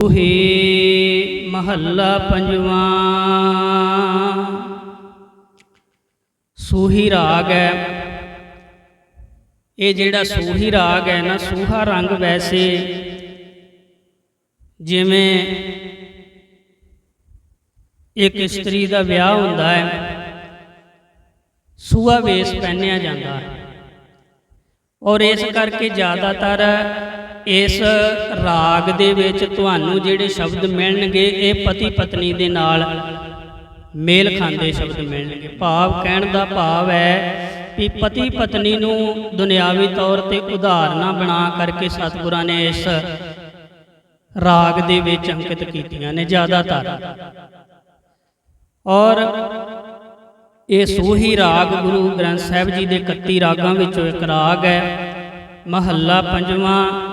ਸੂਹੀ ਮਹੱਲਾ ਪੰਜਵਾਂ। ਸੂਹੀ ਰਾਗ ਹੈ। ਇਹ ਜਿਹੜਾ ਸੂਹੀ ਰਾਗ ਹੈ ਨਾ, ਸੂਹਾ ਰੰਗ ਵੈਸੇ ਜਿਵੇਂ ਇੱਕ ਇਸਤਰੀ ਦਾ ਵਿਆਹ ਹੁੰਦਾ ਹੈ, ਸੂਹਾ ਵੇਸ ਪਹਿਨਿਆ ਜਾਂਦਾ ਹੈ। ਔਰ ਇਸ ਕਰਕੇ ਜ਼ਿਆਦਾਤਰ ਇਸ ਰਾਗ ਦੇ ਵਿੱਚ ਤੁਹਾਨੂੰ ਜਿਹੜੇ ਸ਼ਬਦ ਮਿਲਣਗੇ, ਇਹ ਪਤੀ ਪਤਨੀ ਦੇ ਨਾਲ ਮੇਲ ਖਾਂਦੇ ਸ਼ਬਦ ਮਿਲਣਗੇ। ਭਾਵ ਕਹਿਣ ਦਾ ਭਾਵ ਹੈ ਕਿ ਪਤੀ ਪਤਨੀ ਨੂੰ ਦੁਨਿਆਵੀ ਤੌਰ ਤੇ ਉਦਾਹਰਨਾਂ ਬਣਾ ਕਰਕੇ ਸਤਿਗੁਰਾਂ ਨੇ ਇਸ ਰਾਗ ਦੇ ਵਿੱਚ ਅੰਕਿਤ ਕੀਤੀਆਂ ਨੇ ਜ਼ਿਆਦਾਤਰ। ਔਰ ਇਹ ਸੂਹੀ ਰਾਗ ਗੁਰੂ ਗ੍ਰੰਥ ਸਾਹਿਬ ਜੀ ਦੇ 31 ਰਾਗਾਂ ਵਿੱਚੋਂ ਇੱਕ ਰਾਗ ਹੈ। ਮਹੱਲਾ ਪੰਜਵਾਂ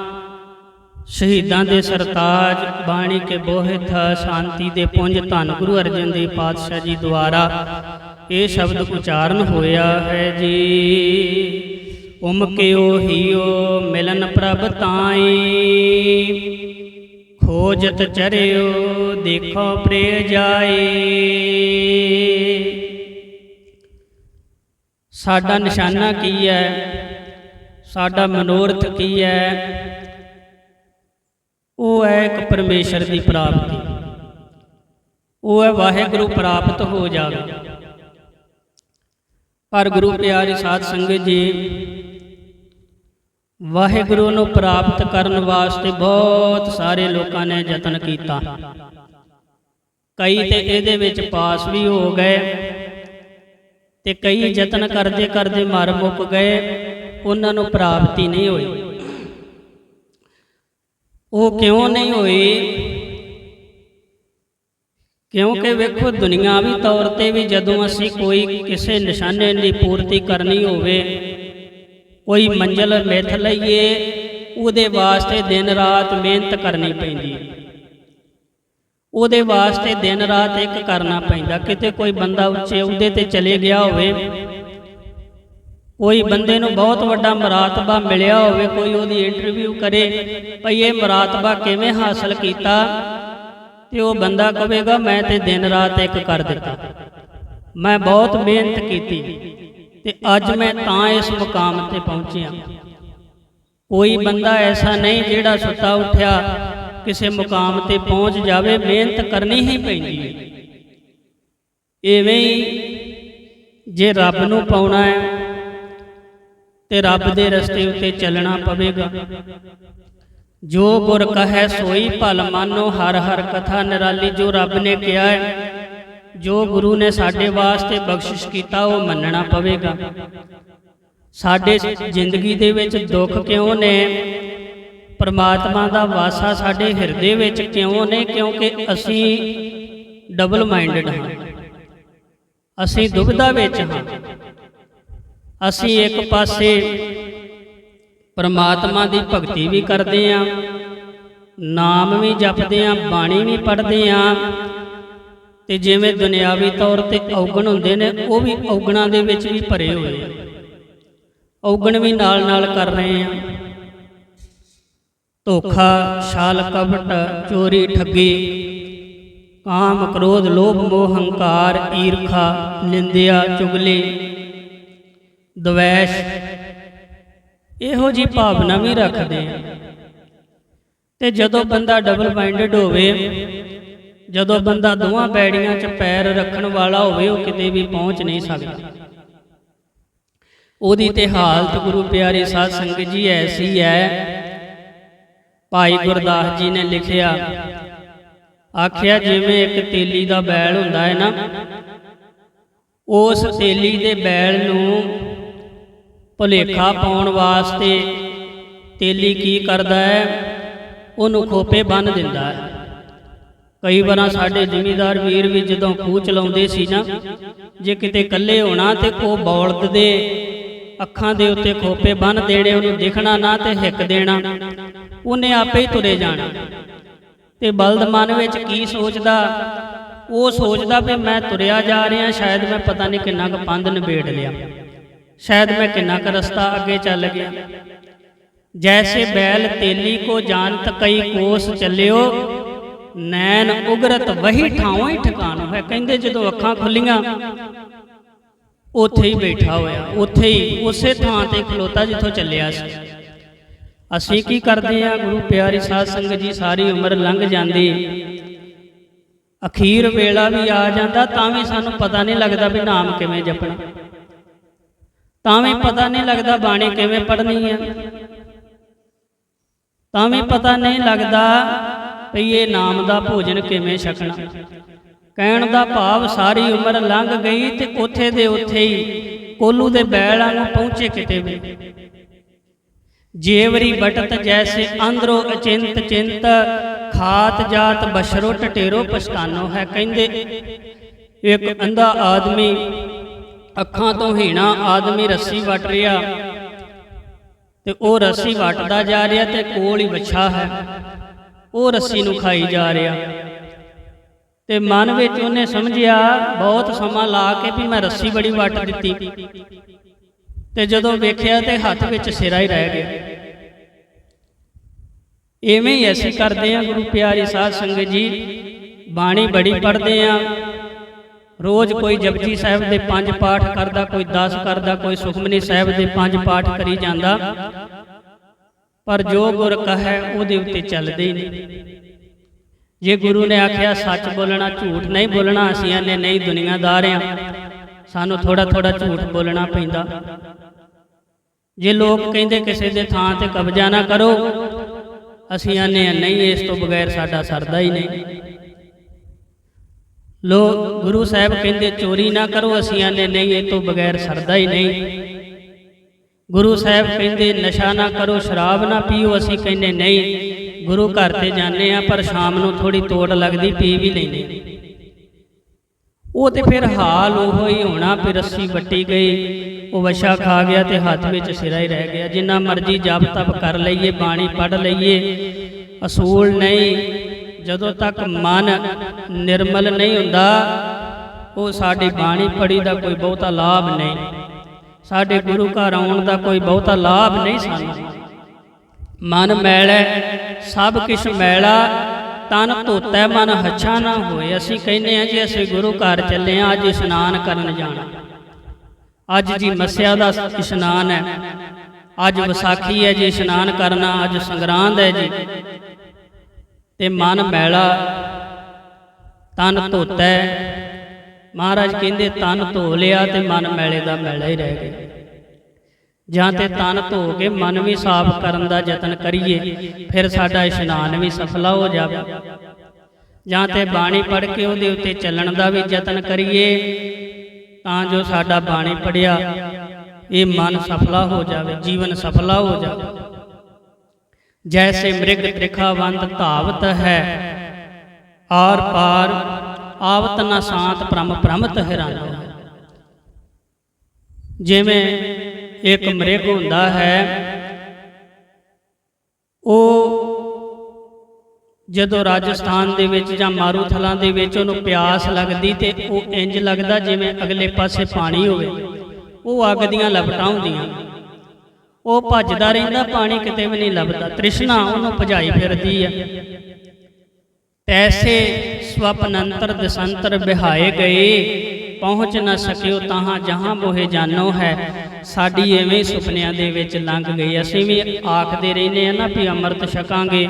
ਸ਼ਹੀਦਾਂ ਦੇ ਸਰਤਾਜ, ਬਾਣੀ ਕੇ ਬੋਹਿਥ ਸ਼ਾਂਤੀ ਦੇ ਪੁੰਜ ਧੰਨ ਗੁਰੂ ਅਰਜਨ ਦੇਵ ਪਾਤਸ਼ਾਹ ਜੀ ਦੁਆਰਾ। ਇਹ ਸ਼ਬਦ ਉਚਾਰਨ ਹੋਇਆ ਹੈ ਜੀ। ਉਮ ਕਿਓ ਹੀਓ ਮਿਲਨ ਪ੍ਰਭ ਤਾਈ। ਖੋਜਤ ਚਰਿਓ ਦੇਖੋ ਪ੍ਰਿය ਜਾਈ। ਸਾਡਾ ਨਿਸ਼ਾਨਾ ਕੀ ਹੈ? ਸਾਡਾ ਮਨੋਰਥ ਕੀ ਹੈ? ਉਹ ਹੈ ਇੱਕ ਪਰਮੇਸ਼ਰ ਦੀ ਪ੍ਰਾਪਤੀ। ਉਹ ਹੈ ਵਾਹਿਗੁਰੂ ਪ੍ਰਾਪਤ ਹੋ ਜਾਵੇ। ਪਰ ਗੁਰੂ ਪਿਆਰੀ ਸਾਧ ਸੰਗਤ ਜੀ, ਵਾਹਿਗੁਰੂ ਨੂੰ ਪ੍ਰਾਪਤ ਕਰਨ ਵਾਸਤੇ ਬਹੁਤ ਸਾਰੇ ਲੋਕਾਂ ਨੇ ਯਤਨ ਕੀਤਾ। ਕਈ ਤੇ ਇਹਦੇ ਵਿੱਚ ਪਾਸ ਵੀ ਹੋ ਗਏ ਤੇ ਕਈ ਯਤਨ ਕਰਦੇ ਕਰਦੇ ਮਰ ਮੁੱਕ ਗਏ, ਉਹਨਾਂ ਨੂੰ ਪ੍ਰਾਪਤੀ ਨਹੀਂ ਹੋਈ। ਉਹ ਕਿਉਂ ਨਹੀਂ ਹੋਈ ਕਿਉਂਕਿ ਵੇਖੋ ਦੁਨਿਆਵੀ ਤੌਰ ਤੇ ਵੀ ਜਦੋਂ ਅਸੀਂ ਕੋਈ ਕਿਸੇ ਨਿਸ਼ਾਨੇ ਦੀ ਪੂਰਤੀ ਕਰਨੀ ਹੋਵੇ ਕੋਈ ਮੰਜ਼ਲ ਮਿੱਥ ਲਈਏ ਉਹਦੇ ਵਾਸਤੇ ਦਿਨ ਰਾਤ ਮਿਹਨਤ ਕਰਨੀ ਪੈਂਦੀ। ਹੈ ਉਹਦੇ ਵਾਸਤੇ ਦਿਨ ਰਾਤ ਇੱਕ ਕਰਨਾ ਪੈਂਦਾ। ਕਿਤੇ ਕੋਈ ਬੰਦਾ ਉੱਚੇ ਅਹੁਦੇ ਤੇ ਚਲੇ ਗਿਆ ਹੋਵੇ ਕੋਈ ਬੰਦੇ ਨੂੰ ਬਹੁਤ ਵੱਡਾ ਮਰਾਤਬਾ ਮਿਲਿਆ ਹੋਵੇ, ਕੋਈ ਉਹਦੀ ਇੰਟਰਵਿਊ ਕਰੇ, ਭਈ ਇਹ ਮਰਾਤਬਾ ਕਿਵੇਂ ਹਾਸਲ ਕੀਤਾ? ਤੇ ਉਹ ਬੰਦਾ ਕਹੇਗਾ, ਮੈਂ ਤੇ ਦਿਨ ਰਾਤ ਇੱਕ ਕਰ ਦਿੱਤਾ। ਮੈਂ ਬਹੁਤ ਮਿਹਨਤ ਕੀਤੀ ਤੇ ਅੱਜ ਮੈਂ ਤਾਂ ਇਸ ਮੁਕਾਮ ਤੇ ਪਹੁੰਚਿਆ। ਕੋਈ ਬੰਦਾ ਐਸਾ ਨਹੀਂ ਜਿਹੜਾ ਸੁੱਤਾ ਉੱਠਿਆ, ਕਿਸੇ ਮੁਕਾਮ ਤੇ ਪਹੁੰਚ ਜਾਵੇ, ਮਿਹਨਤ ਕਰਨੀ ਹੀ ਪੈਂਦੀ ਹੈ। ਐਵੇਂ ਹੀ ਜੇ ਰੱਬ ਨੂੰ ਪਾਉਣਾ ਹੈ ਤੇ ਰੱਬ ਦੇ ਰਸਤੇ ਉੱਤੇ ਚੱਲਣਾ ਪਵੇਗਾ। ਜੋ ਗੁਰ ਕਹੈ ਸੋਈ ਭਲ ਮਾਨੋ, ਹਰ ਹਰ ਕਥਾ ਨਿਰਾਲੀ ਜੋ ਰੱਬ ਨੇ ਕਿਹਾ ਹੈ, ਜੋ ਗੁਰੂ ਨੇ ਸਾਡੇ ਵਾਸਤੇ ਬਖਸ਼ਿਸ਼ ਕੀਤਾ, ਉਹ ਮੰਨਣਾ ਪਵੇਗਾ। ਸਾਡੇ ਜ਼ਿੰਦਗੀ ਦੇ ਵਿੱਚ ਦੁੱਖ ਕਿਉਂ ਨੇ? ਪਰਮਾਤਮਾ ਦਾ ਵਾਸਾ ਸਾਡੇ ਹਿਰਦੇ ਵਿੱਚ ਕਿਉਂ ਨੇ? ਕਿਉਂਕਿ ਅਸੀਂ ਡਬਲ ਮਾਈਂਡਡ ਹਾਂ। ਅਸੀਂ ਦੁਬਿਧਾ ਵਿੱਚ ਹਾਂ। ਅਸੀਂ ਇੱਕ ਪਾਸੇ ਪਰਮਾਤਮਾ ਦੀ ਭਗਤੀ ਵੀ ਕਰਦੇ ਆਂ, ਨਾਮ ਵੀ ਜਪਦੇ ਆਂ, ਬਾਣੀ ਵੀ ਪੜ੍ਹਦੇ ਆਂ, ਤੇ ਜਿਵੇਂ ਦੁਨਿਆਵੀ ਤੌਰ ਤੇ ਔਗਣ ਹੁੰਦੇ ਨੇ, ਉਹ ਵੀ ਔਗਣਾਂ ਦੇ ਵਿੱਚ ਵੀ ਭਰੇ ਹੋਏ ਆ ਔਗਣ ਵੀ ਨਾਲ ਨਾਲ ਕਰ ਰਹੇ ਆਂ। ਧੋਖਾ, ਛਾਲ ਕਪਟ ਚੋਰੀ, ਠੱਗੀ, ਕਾਮ, ਕ੍ਰੋਧ, ਲੋਭ, ਮੋਹ, ਹੰਕਾਰ, ਈਰਖਾ, ਨਿੰਦਿਆ, ਚੁਗਲੀ ਦਵੈਸ਼। ਇਹੋ ਜੀ ਭਾਵਨਾ ਵੀ ਰੱਖਦੇ ਆ। ਤੇ ਜਦੋਂ ਬੰਦਾ ਡਬਲ ਮਾਈਂਡਡ ਹੋਵੇ, ਜਦੋਂ ਬੰਦਾ ਦੋਵਾਂ ਬੈੜੀਆਂ 'ਚ ਪੈਰ ਰੱਖਣ ਵਾਲਾ ਹੋਵੇ, ਉਹ ਕਿਤੇ ਵੀ ਪਹੁੰਚ ਨਹੀਂ ਸਕਦਾ। ਉਹਦੀ ਤੇ ਹਾਲਤ ਗੁਰੂ ਪਿਆਰੇ ਸਾਧ ਸੰਗਤ ਜੀ ਐਸੀ ਹੈ। ਭਾਈ ਗੁਰਦਾਸ ਜੀ ਨੇ ਲਿਖਿਆ, ਆਖਿਆ ਜਿਵੇਂ ਇੱਕ ਤੇਲੀ ਦਾ ਬੈਲ ਹੁੰਦਾ ਹੈ ਨਾ, ਉਸ ਤੇਲੀ ਦੇ ਬੈਲ ਨੂੰ ਭੁਲੇਖਾ ਪਾਉਣ ਵਾਸਤੇ ਤੇਲੀ ਕੀ ਕਰਦਾ ਹੈ? ਉਹਨੂੰ ਖੋਪੇ ਬੰਨ ਦਿੰਦਾ ਹੈ। ਕਈ ਵਾਰਾਂ ਸਾਡੇ ਜ਼ਿਮੀਦਾਰ ਵੀਰ ਵੀ ਜਦੋਂ ਖੂਹ ਚਲਾਉਂਦੇ ਸੀ ਨਾ ਜੇ ਕਿਤੇ ਇਕੱਲੇ ਹੋਣਾ ਤੇ ਉਹ ਬੌਲਦ ਦੇ ਅੱਖਾਂ ਦੇ ਉੱਤੇ ਖੋਪੇ ਬੰਨ ਦੇਣੇ ਉਹਨੂੰ ਦਿਖਣਾ ਨਾ ਤੇ ਹਿੱਕ ਦੇਣਾ। ਉਹਨੇ ਆਪੇ ਹੀ ਤੁਰੇ ਜਾਣਾ। ਤੇ ਬਲਦ ਮਨ ਵਿੱਚ ਕੀ ਸੋਚਦਾ? ਉਹ ਸੋਚਦਾ ਵੀ ਮੈਂ ਤੁਰਿਆ ਜਾ ਰਿਹਾ ਸ਼ਾਇਦ ਮੈਂ ਪਤਾ ਨਹੀਂ ਕਿੰਨਾ ਕੁ ਪੰਧ ਨਿਬੇੜ ਲਿਆ। ਸ਼ਾਇਦ ਮੈਂ ਕਿੰਨਾ ਕੁ ਰਸਤਾ ਅੱਗੇ ਚੱਲ ਗਿਆ। ਜੈਸੇ ਬੈਲ ਤੇਲੀ ਕੋ ਜਾਣਤ ਕਈ ਕੋਸ ਚੱਲਿਓ, ਨੈਣ ਉਗਰਤ ਵਹੀ ਠਾਵਾਂ ਹੀ ਠਿਕਾਣਾ ਹੈ। ਕਹਿੰਦੇ ਜਦੋਂ ਅੱਖਾਂ ਖੁੱਲੀਆਂ, ਉੱਥੇ ਹੀ ਬੈਠਾ ਹੋਇਆ, ਉੱਥੇ ਹੀ ਉਸੇ ਥਾਂ ਤੇ ਖਲੋਤਾ ਜਿੱਥੋਂ ਚੱਲਿਆ ਸੀ। ਅਸੀਂ ਕੀ ਕਰਦੇ ਆ? ਗੁਰੂ ਪਿਆਰੀ ਸਾਧ ਸੰਗਤ ਜੀ, ਸਾਰੀ ਉਮਰ ਲੰਘ ਜਾਂਦੀ। ਅਖੀਰ ਵੇਲਾ ਵੀ ਆ ਜਾਂਦਾ, ਤਾਂ ਵੀ ਸਾਨੂੰ ਪਤਾ ਨਹੀਂ ਲੱਗਦਾ ਵੀ ਨਾਮ ਕਿਵੇਂ ਜਪਣਾ। ਤਾਂ ਵੀ ਪਤਾ ਨਹੀਂ ਲੱਗਦਾ ਬਾਣੀ ਕਿਵੇਂ ਪੜ੍ਹਨੀ ਹੈ ਤਾਂ ਵੀ ਪਤਾ ਨਹੀਂ ਲੱਗਦਾ ਵੀ ਇਹ ਨਾਮ ਦਾ ਭੋਜਨ ਕਿਵੇਂ ਛਕਣਾ। ਕਹਿਣ ਦਾ ਭਾਵ ਸਾਰੀ ਉਮਰ ਲੰਘ ਗਈ ਤੇ ਉੱਥੇ ਦੇ ਉੱਥੇ ਹੀ ਕੋਲੂ ਦੇ ਬੈਲਾਂ ਨੂੰ ਪਹੁੰਚੇ ਕਿਤੇ ਵੀ। ਜੇਵਰੀ ਬਟਤ ਜੈਸੇ ਅੰਦਰੋ ਅਚਿੰਤ ਚਿੰਤ, ਖਾਤ ਜਾਤ ਬਸ਼ਰੋ ਟਟੇਰੋ ਪਛਤਾਨੋ ਹੈ। ਕਹਿੰਦੇ, ਇੱਕ ਅੰਧਾ ਆਦਮੀ ਅੱਖਾਂ ਤੋਂ ਹੀਣਾ ਆਦਮੀ ਰੱਸੀ ਵੱਟ ਰਿਹਾ। ਤੇ ਉਹ ਰੱਸੀ ਵੱਟਦਾ ਜਾ ਰਿਹਾ ਤੇ ਕੋਲ ਹੀ ਵੱਛਾ ਹੈ। ਉਹ ਰੱਸੀ ਨੂੰ ਖਾਈ ਜਾ ਰਿਹਾ। ਤੇ ਮਨ ਵਿੱਚ ਉਹਨੇ ਸਮਝਿਆ, ਬਹੁਤ ਸਮਾਂ ਲਾ ਕੇ ਵੀ ਮੈਂ ਰੱਸੀ ਬੜੀ ਵੱਟ ਦਿੱਤੀ। ਤੇ ਜਦੋਂ ਵੇਖਿਆ ਤੇ ਹੱਥ ਵਿੱਚ ਸਿਰਾ ਹੀ ਰਹਿ ਗਿਆ। ਇਵੇਂ ਹੀ ਅਸੀਂ ਕਰਦੇ ਹਾਂ, ਗੁਰੂ ਪਿਆਰੀ ਸਾਧ ਸੰਗਤ ਜੀ। ਬਾਣੀ ਬੜੀ ਪੜ੍ਹਦੇ ਆ ਰੋਜ਼ ਕੋਈ ਜਪਜੀ ਸਾਹਿਬ ਦੇ ਪੰਜ ਪਾਠ ਕਰਦਾ ਕੋਈ 10 ਕਰਦਾ ਕੋਈ ਸੁਖਮਨੀ ਸਾਹਿਬ ਦੇ ਪੰਜ ਪਾਠ ਕਰੀ ਜਾਂਦਾ। ਪਰ ਜੋ ਗੁਰ ਕਹੈ ਉਹਦੇ ਉੱਤੇ ਚੱਲਦੇ ਨਹੀਂ। ਜੇ ਗੁਰੂ ਨੇ ਆਖਿਆ ਸੱਚ ਬੋਲਣਾ ਝੂਠ ਨਹੀਂ ਬੋਲਣਾ ਅਸੀਂ ਆਨੇ ਨਹੀਂ ਦੁਨੀਆਦਾਰ ਆ। ਸਾਨੂੰ ਥੋੜਾ ਥੋੜਾ ਝੂਠ ਬੋਲਣਾ ਪੈਂਦਾ। ਜੇ ਲੋਕ ਕਹਿੰਦੇ ਕਿਸੇ ਦੇ ਥਾਂ ਤੇ ਕਬਜ਼ਾ ਨਾ ਕਰੋ ਅਸੀਂ ਆਨੇ ਨਹੀਂ ਇਸ ਤੋਂ ਬਗੈਰ ਸਾਡਾ ਸਰਦਾ ਹੀ ਨਹੀਂ। ਲੋ ਗੁਰੂ ਸਾਹਿਬ ਕਹਿੰਦੇ, ਚੋਰੀ ਨਾ ਕਰੋ, ਅਸੀਂ ਆਨੇ ਨਹੀਂ, ਇਹ ਤੋਂ ਬਗੈਰ ਸਰਦਾ ਹੀ ਨਹੀਂ। ਗੁਰੂ ਸਾਹਿਬ ਕਹਿੰਦੇ, ਨਸ਼ਾ ਨਾ ਕਰੋ, ਸ਼ਰਾਬ ਨਾ ਪੀਓ, ਅਸੀਂ ਕਹਿੰਦੇ ਨਹੀਂ। ਗੁਰੂ ਘਰ ਤੇ ਜਾਂਦੇ ਆ ਪਰ ਸ਼ਾਮ ਨੂੰ ਥੋੜੀ ਤੋੜ ਲੱਗਦੀ, ਪੀ ਵੀ ਲੈਂਦੇ ਉਹ ਤੇ ਫਿਰ ਹਾਲ ਉਹੋ ਹੀ ਹੋਣਾ, ਫਿਰ ਰੱਸੀ ਵੱਟੀ ਗਈ, ਉਹ ਵਸ਼ਾ ਖਾ ਗਿਆ ਤੇ ਹੱਥ ਵਿੱਚ ਸਿਰਾ ਹੀ ਰਹਿ ਗਿਆ। ਜਿੰਨਾ ਮਰਜ਼ੀ ਜਪ ਤਪ ਕਰ ਲਈਏ, ਬਾਣੀ ਪੜ ਲਈਏ, ਅਸੂਲ ਨਹੀਂ। ਜਦੋਂ ਤੱਕ ਮਨ ਨਿਰਮਲ ਨਹੀਂ ਹੁੰਦਾ, ਉਹ ਸਾਡੀ ਬਾਣੀ ਪੜੀ ਦਾ ਕੋਈ ਬਹੁਤਾ ਲਾਭ ਨਹੀਂ। ਸਾਡੇ ਗੁਰੂ ਘਰ ਆਉਣ ਦਾ ਕੋਈ ਬਹੁਤਾ ਲਾਭ ਨਹੀਂ ਸਾਨੂੰ। ਮਨ ਮੈਲਾ ਸਭ ਕਿਛ ਮੈਲਾ ਤਨ ਧੋਤਾ ਮਨ ਹੱਛਾ ਨਾ ਹੋਏ। ਅਸੀਂ ਕਹਿੰਦੇ ਆ ਜੀ, ਅਸੀਂ ਗੁਰੂ ਘਰ ਚੱਲੇ ਆ ਅੱਜ ਇਸ਼ਨਾਨ ਕਰਨ ਜਾਣਾ। ਅੱਜ ਜੀ ਮੱਸਿਆ ਦਾ ਇਸ਼ਨਾਨ ਹੈ। ਅੱਜ ਵਿਸਾਖੀ ਹੈ ਜੀ, ਇਸ਼ਨਾਨ ਕਰਨਾ ਅੱਜ ਸੰਗਰਾਂਦ ਹੈ ਜੀ। ਤੇ ਮਨ ਮੈਲਾ ਤਨ ਧੋਤੈ। ਮਹਾਰਾਜ ਕਹਿੰਦੇ, ਤਨ ਧੋ ਲਿਆ ਤੇ ਮਨ ਮੈਲੇ ਦਾ ਮੈਲਾ ਹੀ ਰਹਿ ਗਿਆ। ਜਾਂ ਤੇ ਤਨ ਧੋ ਕੇ ਮਨ ਵੀ ਸਾਫ਼ ਕਰਨ ਦਾ ਯਤਨ ਕਰੀਏ, ਫਿਰ ਸਾਡਾ ਇਸ਼ਨਾਨ ਵੀ ਸਫਲਾ ਹੋ ਜਾਵੇ। ਜਾਂ ਤੇ ਬਾਣੀ ਪੜ੍ਹ ਕੇ ਉਹਦੇ ਉੱਤੇ ਚੱਲਣ ਦਾ ਵੀ ਯਤਨ ਕਰੀਏ, ਤਾਂ ਜੋ ਸਾਡਾ ਬਾਣੀ ਪੜਿਆ ਇਹ ਮਨ ਸਫਲਾ ਹੋ ਜਾਵੇ, ਜੀਵਨ ਸਫਲਾ ਹੋ ਜਾਵੇ। ਜੈਸੇ ਮ੍ਰਿਗ ਤ੍ਰਿਖਾਵੰਤ ਧਾਵਤ ਹੈ ਆਰ ਪਾਰ ਆਵਤ ਨਾ ਸਾਤ ਪ੍ਰਮ ਪ੍ਰਮਤ ਹੈਰਾਨਾ ਜਿਵੇਂ ਇੱਕ ਮ੍ਰਿਗ ਹੁੰਦਾ ਹੈ ਉਹ ਜਦੋਂ ਰਾਜਸਥਾਨ ਦੇ ਵਿੱਚ ਜਾਂ ਮਾਰੂਥਲਾਂ ਦੇ ਵਿੱਚ ਉਹਨੂੰ ਪਿਆਸ ਲੱਗਦੀ ਤੇ ਉਹ ਇੰਜ ਲੱਗਦਾ ਜਿਵੇਂ ਅਗਲੇ ਪਾਸੇ ਪਾਣੀ ਹੋਵੇ ਉਹ ਅੱਗ ਦੀਆਂ ਲਪਟਾਂ ਹੁੰਦੀਆਂ ਉਹ ਭੱਜਦਾ ਰਹਿੰਦਾ, ਪਾਣੀ ਕਿਤੇ ਵੀ ਨਹੀਂ ਲੱਭਦਾ। ਤ੍ਰਿਸ਼ਨਾ ਉਹਨੂੰ ਭਜਾਈ ਫਿਰਦੀ ਆ। ਤੈਸੇ ਸਵਪਨੰਤਰ ਦਸੰਤਰ ਬਿਹਾਏ ਗਏ। ਪਹੁੰਚ ਨਾ ਸਕਿਓ ਤਾਹਾਂ ਜਹਾਂ ਮੋਹਿ ਜਾਨੋ ਹੈ। ਸਾਡੀ ਐਵੇਂ ਸੁਪਨਿਆਂ ਦੇ ਵਿੱਚ ਲੰਘ ਗਈ। ਅਸੀਂ ਵੀ ਆਖਦੇ ਰਹਿੰਦੇ ਆ ਨਾ ਵੀ ਅੰਮ੍ਰਿਤ ਛਕਾਂਗੇ।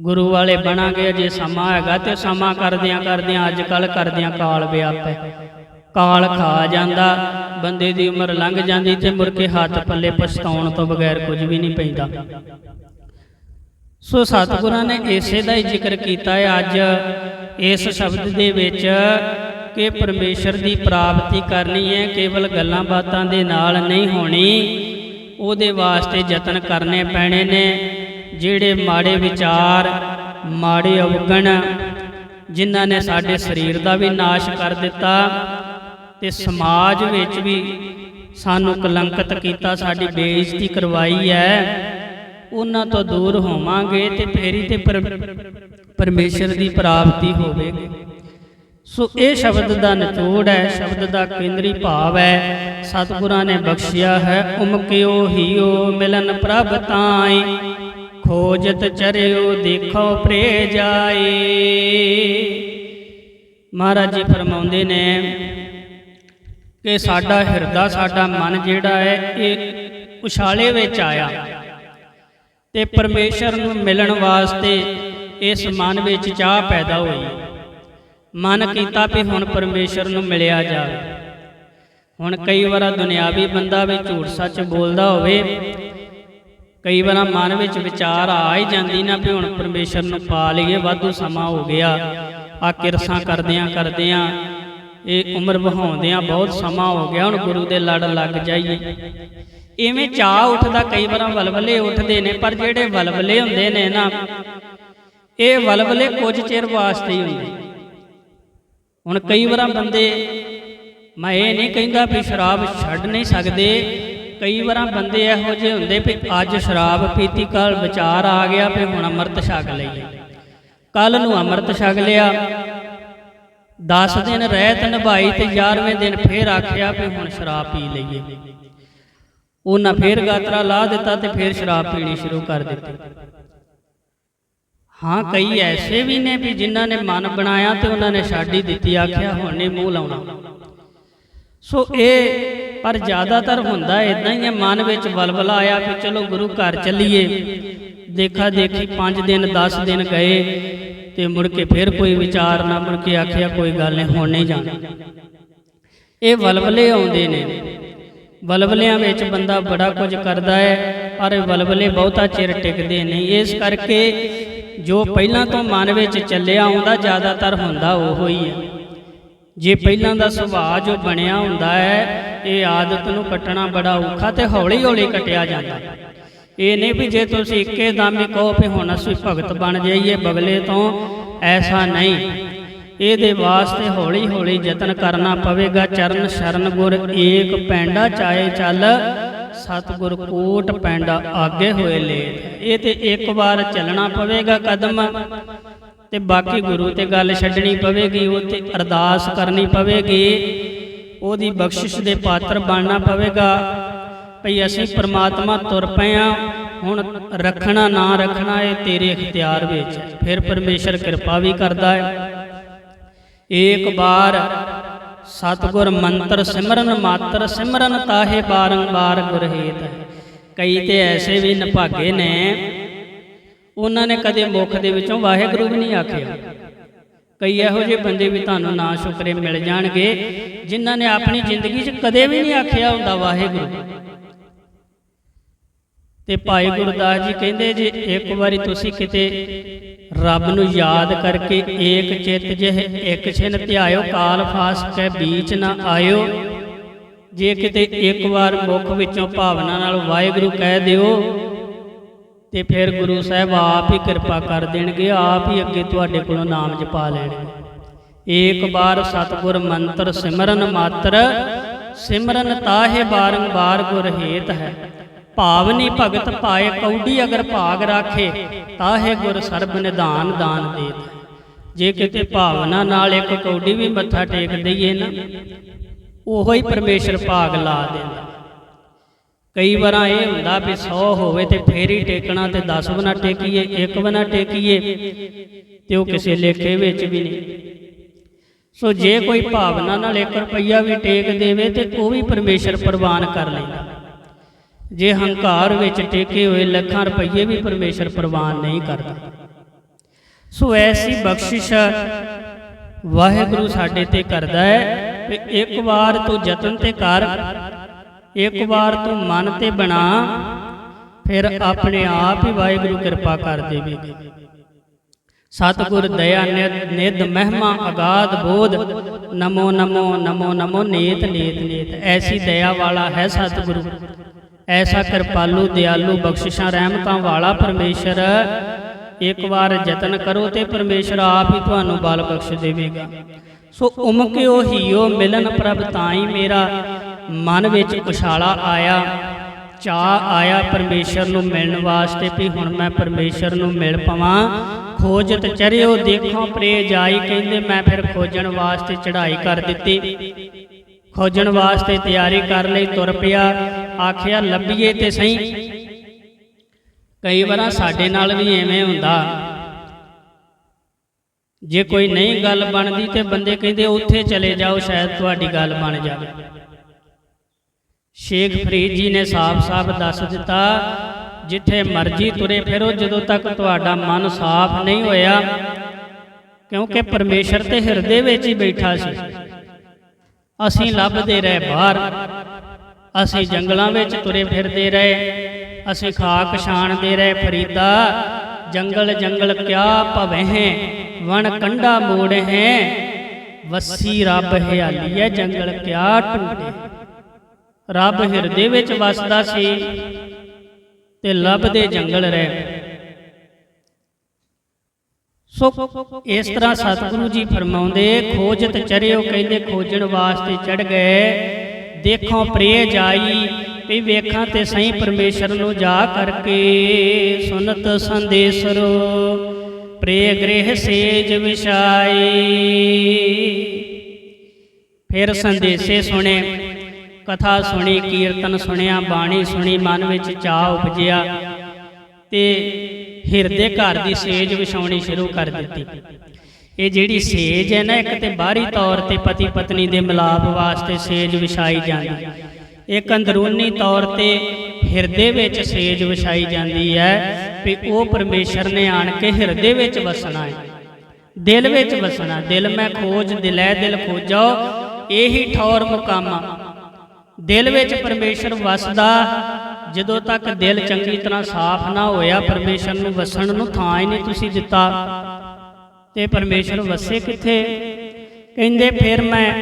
ਗੁਰੂ ਵਾਲੇ ਬਣਾਂਗੇ, ਜੇ ਸਮਾਂ ਹੈਗਾ ਤੇ ਸਮਾਂ ਕਰਦਿਆਂ ਕਰਦਿਆਂ ਅੱਜ ਕੱਲ ਕਰਦਿਆਂ ਕਾਲ ਵਿਆਪ। ਹੈ ਕਾਲ ਖਾ ਜਾਂਦਾ, ਬੰਦੇ ਦੀ ਉਮਰ ਲੰਘ ਜਾਂਦੀ ਤੇ ਮੁੜ ਕੇ ਹੱਥ ਪੱਲੇ ਪਛਤਾਉਣ ਤੋਂ ਬਗੈਰ ਕੁਝ ਵੀ ਨਹੀਂ ਪੈਂਦਾ। ਸੋ ਸਤਿਗੁਰਾਂ ਨੇ ਇਸੇ ਦਾ ਹੀ ਜ਼ਿਕਰ ਕੀਤਾ ਹੈ ਅੱਜ, ਇਸ ਸ਼ਬਦ ਦੇ ਵਿੱਚ ਕਿ ਪਰਮੇਸ਼ਰ ਦੀ ਪ੍ਰਾਪਤੀ ਕਰਨੀ ਹੈ, ਕੇਵਲ ਗੱਲਾਂ ਬਾਤਾਂ ਦੇ ਨਾਲ ਨਹੀਂ ਹੋਣੀ, ਉਹਦੇ ਵਾਸਤੇ ਯਤਨ ਕਰਨੇ ਪੈਣੇ ਨੇ, ਜਿਹੜੇ ਮਾੜੇ ਵਿਚਾਰ, ਮਾੜੇ ਅਵਗਣ, ਜਿਨ੍ਹਾਂ ਨੇ ਸਾਡੇ ਸਰੀਰ ਦਾ ਵੀ ਨਾਸ਼ ਕਰ ਦਿੱਤਾ ਤੇ ਸਮਾਜ ਵਿੱਚ ਵੀ ਸਾਨੂੰ ਕਲੰਕਿਤ ਕੀਤਾ, ਸਾਡੀ ਬੇਇੱਜ਼ਤੀ ਕਰਵਾਈ ਹੈ। ਉਹਨਾਂ ਤੋਂ ਦੂਰ ਹੋਵਾਂਗੇ ਤੇ ਫੇਰੀ ਤੇ ਪਰਮੇਸ਼ਰ ਦੀ ਪ੍ਰਾਪਤੀ ਹੋਵੇਗੀ। ਸੋ ਇਹ ਸ਼ਬਦ ਦਾ ਨਿਚੋੜ ਹੈ, ਸ਼ਬਦ ਦਾ ਕੇਂਦਰੀ ਭਾਵ ਹੈ, ਸਤਿਗੁਰਾਂ ਨੇ ਬਖਸ਼ਿਆ ਹੈ, ਉਮਕਿਓ ਹੀਓ ਮਿਲਨ ਪ੍ਰਭ ਤਾਈ, ਖੋਜਤ ਚਰਿਓ ਦੇਖੋ ਪ੍ਰੇ ਜਾਏ ਮਹਾਰਾਜ ਜੀ ਫਰਮਾਉਂਦੇ ਨੇ ਕਿ ਸਾਡਾ ਹਿਰਦਾ, ਸਾਡਾ ਮਨ ਜਿਹੜਾ ਹੈ, ਇਹ ਉਛਾਲੇ ਵਿੱਚ ਆਇਆ। ਤੇ ਪਰਮੇਸ਼ਰ ਨੂੰ ਮਿਲਣ ਵਾਸਤੇ ਇਸ ਮਨ ਵਿੱਚ ਚਾਹ ਪੈਦਾ ਹੋਈ। ਮਨ ਕੀਤਾ ਵੀ ਹੁਣ ਪਰਮੇਸ਼ਰ ਨੂੰ ਮਿਲਿਆ ਜਾਵੇ। ਹੁਣ ਕਈ ਵਾਰ ਦੁਨਿਆਵੀ ਬੰਦਾ ਵੀ ਝੂਠ ਸੱਚ ਬੋਲਦਾ ਹੋਵੇ, ਕਈ ਵਾਰ ਮਨ ਵਿੱਚ ਵਿਚਾਰ ਆ ਹੀ ਜਾਂਦੀ ਨਾ ਵੀ ਹੁਣ ਪਰਮੇਸ਼ਰ ਨੂੰ ਪਾ ਲਈਏ, ਵਾਧੂ ਸਮਾਂ ਹੋ ਗਿਆ। ਆ ਕਿਰਸਾਂ ਕਰਦਿਆਂ ਕਰਦਿਆਂ ਇਹ ਉਮਰ ਵਹਾਉਂਦਿਆਂ ਬਹੁਤ ਸਮਾਂ ਹੋ ਗਿਆ, ਹੁਣ ਗੁਰੂ ਦੇ ਲੜ ਲੱਗ ਜਾਈਏ। ਇਵੇਂ ਚਾਹ ਉੱਠਦਾ, ਕਈ ਵਾਰਾਂ ਵਲਵਲੇ ਉੱਠਦੇ ਨੇ, ਪਰ ਜਿਹੜੇ ਵਲਵਲੇ ਹੁੰਦੇ ਨੇ ਨਾ, ਇਹ ਵਲਵਲੇ ਕੁਝ ਚਿਰ ਵਾਸਤੇ ਹੀ ਹੁੰਦੇ। ਹੁਣ ਕਈ ਵਾਰਾਂ ਬੰਦੇ, ਮੈਂ ਇਹ ਨਹੀਂ ਕਹਿੰਦਾ ਵੀ ਸ਼ਰਾਬ ਛੱਡ ਨਹੀਂ ਸਕਦੇ, ਕਈ ਵਾਰਾਂ ਬੰਦੇ ਇਹੋ ਜਿਹੇ ਹੁੰਦੇ ਵੀ ਅੱਜ ਸ਼ਰਾਬ ਪੀਤੀ ਕੱਲ ਵਿਚਾਰ ਆ ਗਿਆ, ਵੀ ਹੁਣ ਅੰਮ੍ਰਿਤ ਛਕ ਲਈਏ। ਕੱਲ ਨੂੰ ਅੰਮ੍ਰਿਤ ਛਕ ਲਿਆ 10 ਦਿਨ ਰਹਿਤ ਨਿਭਾਈ ਤੇ 11ਵੇਂ ਦਿਨ ਫੇਰ ਆਖਿਆ ਵੀ ਹੁਣ ਸ਼ਰਾਬ ਪੀ ਲਈਏ। ਉਹਨਾਂ ਫੇਰ ਗਾਤਰਾ ਲਾ ਦਿੱਤਾ ਤੇ ਫੇਰ ਸ਼ਰਾਬ ਪੀਣੀ ਸ਼ੁਰੂ ਕਰ ਦਿੱਤੀ। ਹਾਂ ਕਈ ਐਸੇ ਵੀ ਨੇ ਵੀ ਜਿਨ੍ਹਾਂ ਨੇ ਮਨ ਬਣਾਇਆ ਤੇ ਉਹਨਾਂ ਨੇ ਛੱਡ ਹੀ ਦਿੱਤੀ ਆਖਿਆ ਹੁਣ ਨਹੀਂ ਮੂੰਹ ਲਾਉਣਾ। ਸੋ ਇਹ ਪਰ ਜ਼ਿਆਦਾਤਰ ਹੁੰਦਾ ਇਦਾਂ ਹੀ ਹੈ ਮਨ ਵਿੱਚ ਬਲਬਲਾ ਆਇਆ ਵੀ ਚਲੋ ਗੁਰੂ ਘਰ ਚੱਲੀਏ। ਦੇਖਾ ਦੇਖੀ 5 ਦਿਨ 10 ਦਿਨ ਗਏ। ਤੇ ਮੁੜ ਕੇ ਫਿਰ ਕੋਈ ਵਿਚਾਰ ਨਾ, ਮੁੜ ਕੇ ਆਖਿਆ ਕੋਈ ਗੱਲ ਨਹੀਂ ਹੁਣ ਨਹੀਂ ਜਾਣਾ। ਇਹ ਵਲਵਲੇ ਆਉਂਦੇ ਨੇ। ਵਲਵਲਿਆਂ ਵਿੱਚ ਬੰਦਾ ਬੜਾ ਕੁਝ ਕਰਦਾ ਹੈ, ਪਰ ਵਲਵਲੇ ਬਹੁਤਾ ਚਿਰ ਟਿਕਦੇ ਨਹੀਂ ਇਸ ਕਰਕੇ ਜੋ ਪਹਿਲਾਂ ਤੋਂ ਮਨ ਵਿੱਚ ਚੱਲਿਆ ਆਉਂਦਾ, ਜ਼ਿਆਦਾਤਰ ਹੁੰਦਾ ਉਹ ਹੀ ਹੈ। ਜੇ ਪਹਿਲਾਂ ਦਾ ਸੁਭਾਅ ਜੋ ਬਣਿਆ ਹੁੰਦਾ ਹੈ, ਇਹ ਆਦਤ ਨੂੰ ਕੱਟਣਾ ਬੜਾ ਔਖਾ ਤੇ ਹੌਲੀ ਹੌਲੀ ਕਟਿਆ ਜਾਂਦਾ। ਇਹ ਨਹੀਂ ਵੀ ਜੇ ਤੁਸੀਂ ਇੱਕੇ ਦਮ ਕਹੋ ਵੀ ਹੁਣ ਅਸੀਂ ਭਗਤ ਬਣ ਜਾਈਏ ਬਗਲੇ ਤੋਂ, ਐਸਾ ਨਹੀਂ। ਇਹਦੇ ਵਾਸਤੇ ਹੌਲੀ ਹੌਲੀ ਯਤਨ ਕਰਨਾ ਪਵੇਗਾ। ਚਰਨ ਸ਼ਰਨ ਗੁਰ ਏਕ ਪੈਂਡਾ ਚਾਏ ਚੱਲ, ਸਤਿਗੁਰ ਕੋਟ ਪੈਂਡਾ ਆਗੇ ਹੋਏ ਲੈ ਇਹ ਤੇ ਇੱਕ ਵਾਰ ਚੱਲਣਾ ਪਵੇਗਾ ਕਦਮ, ਤੇ ਬਾਕੀ ਗੁਰੂ ਤੇ ਗੱਲ ਛੱਡਣੀ ਪਵੇਗੀ ਉਹ ਤੇ ਅਰਦਾਸ ਕਰਨੀ ਪਵੇਗੀ। ਉਹਦੀ ਬਖਸ਼ਿਸ਼ ਦੇ ਪਾਤਰ ਬਣਨਾ ਪਵੇਗਾ। ਭਈ ਅਸੀਂ ਪ੍ਰਮਾਤਮਾ ਤੁਰ ਪਏ ਆ। ਹੁਣ ਰੱਖਣਾ ਨਾ ਰੱਖਣਾ ਇਹ ਤੇਰੇ ਇਖਤਿਆਰ ਵਿੱਚ। ਫਿਰ ਪਰਮੇਸ਼ਰ ਕਿਰਪਾ ਵੀ ਕਰਦਾ ਹੈ ਏਕ ਵਾਰ ਸਤਗੁਰ ਮੰਤਰ ਸਿਮਰਨ ਮਾਤਰ ਸਿਮਰਨ ਤਾਹੇ ਬਾਰੰਬਾਰ ਗੁਰਹੀਤ। ਕਈ ਤੇ ਐਸੇ ਵੀ ਨਭਾਗੇ ਨੇ। ਉਹਨਾਂ ਨੇ ਕਦੇ ਮੁਖ ਦੇ ਵਿੱਚੋਂ ਵਾਹਿਗੁਰੂ ਵੀ ਨਹੀਂ ਆਖਿਆ। ਕਈ ਇਹੋ ਜਿਹੇ ਬੰਦੇ ਵੀ ਤੁਹਾਨੂੰ ਨਾ ਸ਼ੁਕਰੇ ਮਿਲ ਜਾਣਗੇ, ਜਿਨ੍ਹਾਂ ਨੇ ਆਪਣੀ ਜ਼ਿੰਦਗੀ 'ਚ ਕਦੇ ਵੀ ਨਹੀਂ ਆਖਿਆ ਹੁੰਦਾ ਵਾਹਿਗੁਰੂ। ਤੇ ਭਾਈ ਗੁਰਦਾਸ ਜੀ ਕਹਿੰਦੇ ਜੇ, ਇੱਕ ਵਾਰੀ ਤੁਸੀਂ ਕਿਤੇ ਰੱਬ ਨੂੰ ਯਾਦ ਕਰਕੇ ਏਕ ਚਿੱਤ ਜਿਹ ਇੱਕ ਛਿਨ ਧਿਆਇਓ, ਕਾਲ ਫਾਸ ਕੇ ਬੀਚ ਨਾ ਆਇਓ। ਜੇ ਕਿਤੇ ਇੱਕ ਵਾਰ ਮੁਖ ਵਿੱਚੋਂ ਭਾਵਨਾ ਨਾਲ ਵਾਹਿਗੁਰੂ ਕਹਿ ਦਿਓ, ਤੇ ਫਿਰ ਗੁਰੂ ਸਾਹਿਬ ਆਪ ਹੀ ਕਿਰਪਾ ਕਰ ਦੇਣਗੇ, ਆਪ ਹੀ ਅੱਗੇ ਤੁਹਾਡੇ ਕੋਲੋਂ ਨਾਮ ਜਪਾ ਲੈਣਗੇ। ਏਕ ਬਾਰ ਸਤਗੁਰ ਮੰਤਰ ਸਿਮਰਨ ਮਾਤਰ, ਸਿਮਰਨ ਤਾਹੇ ਬਾਰੰਬਾਰ ਗੁਰ ਹੇਤ ਹੈ। ਭਾਵਨੀ ਭਗਤ ਪਾਏ ਕੌਡੀ ਅਗਰ ਭਾਗ ਰਾਖੇ ਤਾਹੇ ਗੁਰ ਸਰਬ ਨਿਧਾਨ ਦਾਨ ਦੇਤ ਜੇ ਕਿਤੇ ਭਾਵਨਾ ਨਾਲ ਇੱਕ ਕੌਡੀ ਵੀ ਮੱਥਾ ਟੇਕ ਦਈਏ ਨਾ, ਉਹੋ ਹੀ ਪਰਮੇਸ਼ਰ ਭਾਗ ਲਾ ਦਿੰਦਾ। ਕਈ ਵਾਰਾਂ ਇਹ ਹੁੰਦਾ ਵੀ 100 ਹੋਵੇ ਤੇ ਫੇਰ ਹੀ ਟੇਕਣਾ ਤੇ 10 ਬਣਾ ਟੇਕੀਏ, ਇੱਕ ਬਣਾ ਟੇਕੀਏ, ਤੇ ਉਹ ਕਿਸੇ ਲੇਖੇ ਵਿੱਚ ਵੀ ਨਹੀਂ। ਸੋ ਜੇ ਕੋਈ ਭਾਵਨਾ ਨਾਲ 1 ਰੁਪਈਆ ਵੀ ਟੇਕ ਦੇਵੇ ਤੇ ਉਹ ਵੀ ਪਰਮੇਸ਼ਰ ਪ੍ਰਵਾਨ ਕਰ ਲੈਂਦਾ। ਜੇ ਹੰਕਾਰ ਵਿੱਚ ਟੇਕੇ ਹੋਏ ਲੱਖਾਂ ਰੁਪਈਏ ਵੀ ਪਰਮੇਸ਼ਰ ਪ੍ਰਵਾਨ ਨਹੀਂ ਕਰਦਾ। ਸੋ ਐਸੀ ਬਖਸ਼ਿਸ਼ ਵਾਹਿਗੁਰੂ ਸਾਡੇ ਤੇ ਕਰਦਾ ਹੈ ਕਿ ਇੱਕ ਵਾਰ ਤੂੰ ਯਤਨ ਤੇ ਕਰ, ਇੱਕ ਵਾਰ ਤੂੰ ਮਨ ਤੇ ਬਣਾ, ਫਿਰ ਆਪਣੇ ਆਪ ਹੀ ਵਾਹਿਗੁਰੂ ਕਿਰਪਾ ਕਰ ਦੇਵੇਗਾ ਸਤਿਗੁਰ ਦਇਆ ਨਿਧ ਨਿਧ ਮਹਿਮਾ ਅਗਾਧ ਬੋਧ, ਨਮੋ ਨਮੋ ਨਮੋ ਨਮੋ ਨੇਤ ਨੇਤ ਨੇਤ। ਐਸੀ ਦਇਆ ਵਾਲਾ ਹੈ ਸਤਿਗੁਰੂ। ਐਸਾ ਕਿਰਪਾਲੂ ਦਿਆਲੂ ਬਖਸ਼ਿਸ਼ਾਂ ਰਹਿਮਤਾਂ ਵਾਲਾ ਪਰਮੇਸ਼ਰ। ਇੱਕ ਵਾਰ ਯਤਨ ਕਰੋ ਤੇ ਪਰਮੇਸ਼ਰ ਆਪ ਹੀ ਤੁਹਾਨੂੰ ਬਲ ਬਖਸ਼ ਦੇਵੇਗਾ। ਸੋ ਉਮਕਿਓ ਹੀਓ ਮਿਲਨ ਪ੍ਰਭ ਤਾਈ ਮੇਰਾ। ਮਨ ਵਿੱਚ ਉਛਾਲਾ ਆਇਆ ਚਾਹ ਆਇਆ ਪਰਮੇਸ਼ਰ ਨੂੰ ਮਿਲਣ ਵਾਸਤੇ ਵੀ ਹੁਣ ਮੈਂ ਪਰਮੇਸ਼ਰ ਨੂੰ ਮਿਲ ਪਵਾਂ। ਖੋਜਤ ਚਰਿਓ ਦੇਖੋ ਪ੍ਰੇ ਜਾਈ ਕਹਿੰਦੇ ਮੈਂ ਫਿਰ ਖੋਜਣ ਵਾਸਤੇ ਚੜ੍ਹਾਈ ਕਰ ਦਿੱਤੀ। ਖੋਜਣ ਵਾਸਤੇ ਤਿਆਰੀ ਕਰ ਲਈ, ਤੁਰ ਪਿਆ। ਆਖਿਆ, ਲੱਭੀਏ ਤੇ ਸਹੀ। ਕਈ ਵਾਰ ਸਾਡੇ ਨਾਲ ਵੀ ਐਵੇਂ ਹੁੰਦਾ। ਜੇ ਕੋਈ ਨਹੀਂ ਗੱਲ ਬਣਦੀ ਤੇ ਬੰਦੇ ਕਹਿੰਦੇ, ਉੱਥੇ ਚਲੇ ਜਾਓ, ਸ਼ਾਇਦ ਤੁਹਾਡੀ ਗੱਲ ਬਣ ਜਾਵੇ। ਸ਼ੇਖ ਫਰੀਦ ਜੀ ਨੇ ਸਾਫ਼-ਸਾਫ਼ ਦੱਸ ਦਿੱਤਾ, ਜਿੱਥੇ ਮਰਜ਼ੀ ਤੁਰੇ ਫਿਰੋ, ਜਦੋਂ ਤੱਕ ਤੁਹਾਡਾ ਮਨ ਸਾਫ਼ ਨਹੀਂ ਹੋਇਆ, ਕਿਉਂਕਿ ਪਰਮੇਸ਼ਰ ਤੇ ਹਿਰਦੇ ਵਿੱਚ ਹੀ ਬੈਠਾ ਸੀ। ਅਸੀਂ ਲੱਭਦੇ ਰਹੇ ਬਾਹਰ। ਅਸੀਂ ਜੰਗਲਾਂ ਵਿੱਚ ਤੁਰੇ ਫਿਰਦੇ ਰਹੇ। ਅਸੀਂ ਖਾਕ ਛਾਣਦੇ ਰਹੇ, ਫਰੀਦਾ, ਜੰਗਲ ਜੰਗਲ ਕਿਆ ਭਵੇਂ ਹੈ, ਵਣ ਕੰਡਾ ਮੋੜ ਹੈ, ਵਸੀ ਰੱਬ ਹਿਆਲੀ ਹੈ, ਜੰਗਲ ਕਿਆ ਟੂਟੇ ਰੱਬ ਹਿਰਦੇ ਵਿੱਚ ਵਸਦਾ ਸੀ ਤੇ ਲੱਭਦੇ ਜੰਗਲ ਰਹਿ। ਸੋ ਇਸ ਤਰ੍ਹਾਂ ਸਤਿਗੁਰੂ ਜੀ ਫਰਮਾਉਂਦੇ, ਖੋਜਤ ਚਰਿਓ ਕਹਿੰਦੇ, ਖੋਜਣ ਵਾਸਤੇ ਚੜ ਗਏ। ਦੇਖੋ ਪ੍ਰੇ ਜਾਈ, ਵੀ ਵੇਖਾਂ ਤੇ ਸਹੀ ਪਰਮੇਸ਼ਰ ਨੂੰ ਜਾ ਕਰਕੇ ਸੁਨਤ ਸੰਦੇਸਰੋ। ਪ੍ਰੇ ਗ੍ਰਹਿ ਸੇਜ ਵਿਸ਼ਾਈ ਫਿਰ ਸੰਦੇਸੇ ਸੁਣੇ, ਕਥਾ ਸੁਣੀ, ਕੀਰਤਨ ਸੁਣਿਆ, ਬਾਣੀ ਸੁਣੀ, ਮਨ ਵਿੱਚ ਚਾਹ ਉਪਜਿਆ ਤੇ ਹਿਰਦੇ ਘਰ ਦੀ ਸੇਜ ਵਿਛਾਉਣੀ ਸ਼ੁਰੂ ਕਰ ਦਿੱਤੀ। ਇਹ ਜਿਹੜੀ ਸੇਜ ਹੈ ਨਾ, ਇੱਕ ਤੇ ਬਾਹਰੀ ਤੌਰ ਤੇ ਪਤੀ ਪਤਨੀ ਦੇ ਮਿਲਾਪ ਵਾਸਤੇ ਸੇਜ ਵਿਛਾਈ ਜਾਂਦੀ ਇੱਕ ਅੰਦਰੂਨੀ ਤੌਰ ਤੇ ਹਿਰਦੇ ਵਿੱਚ ਸੇਜ ਵਿਛਾਈ ਜਾਂਦੀ ਹੈ ਵੀ ਉਹ ਪਰਮੇਸ਼ਰ ਨੇ ਆਣ ਕੇ ਹਿਰਦੇ ਵਿੱਚ ਵਸਣਾ ਹੈ। ਦਿਲ ਵਿੱਚ ਵਸਣਾ, ਦਿਲ ਮੈਂ ਖੋਜ, ਦਿਲੈ ਦਿਲ ਖੋਜੋ ਇਹੀ ਠੌਰ ਮੁਕਾਮਾ ਦਿਲ ਵਿੱਚ ਪਰਮੇਸ਼ਰ ਵਸਦਾ, ਜਦੋਂ ਤੱਕ ਦਿਲ ਚੰਗੀ ਤਰ੍ਹਾਂ ਸਾਫ਼ ਨਾ ਹੋਇਆ, ਪਰਮੇਸ਼ਰ ਨੂੰ ਵਸਣ ਨੂੰ ਥਾਂ ਹੀ ਨਹੀਂ ਤੁਸੀਂ ਦਿੱਤਾ। ਤੇ ਪਰਮੇਸ਼ਰ ਵਸੇ ਕਿੱਥੇ? ਕਹਿੰਦੇ, ਫਿਰ ਮੈਂ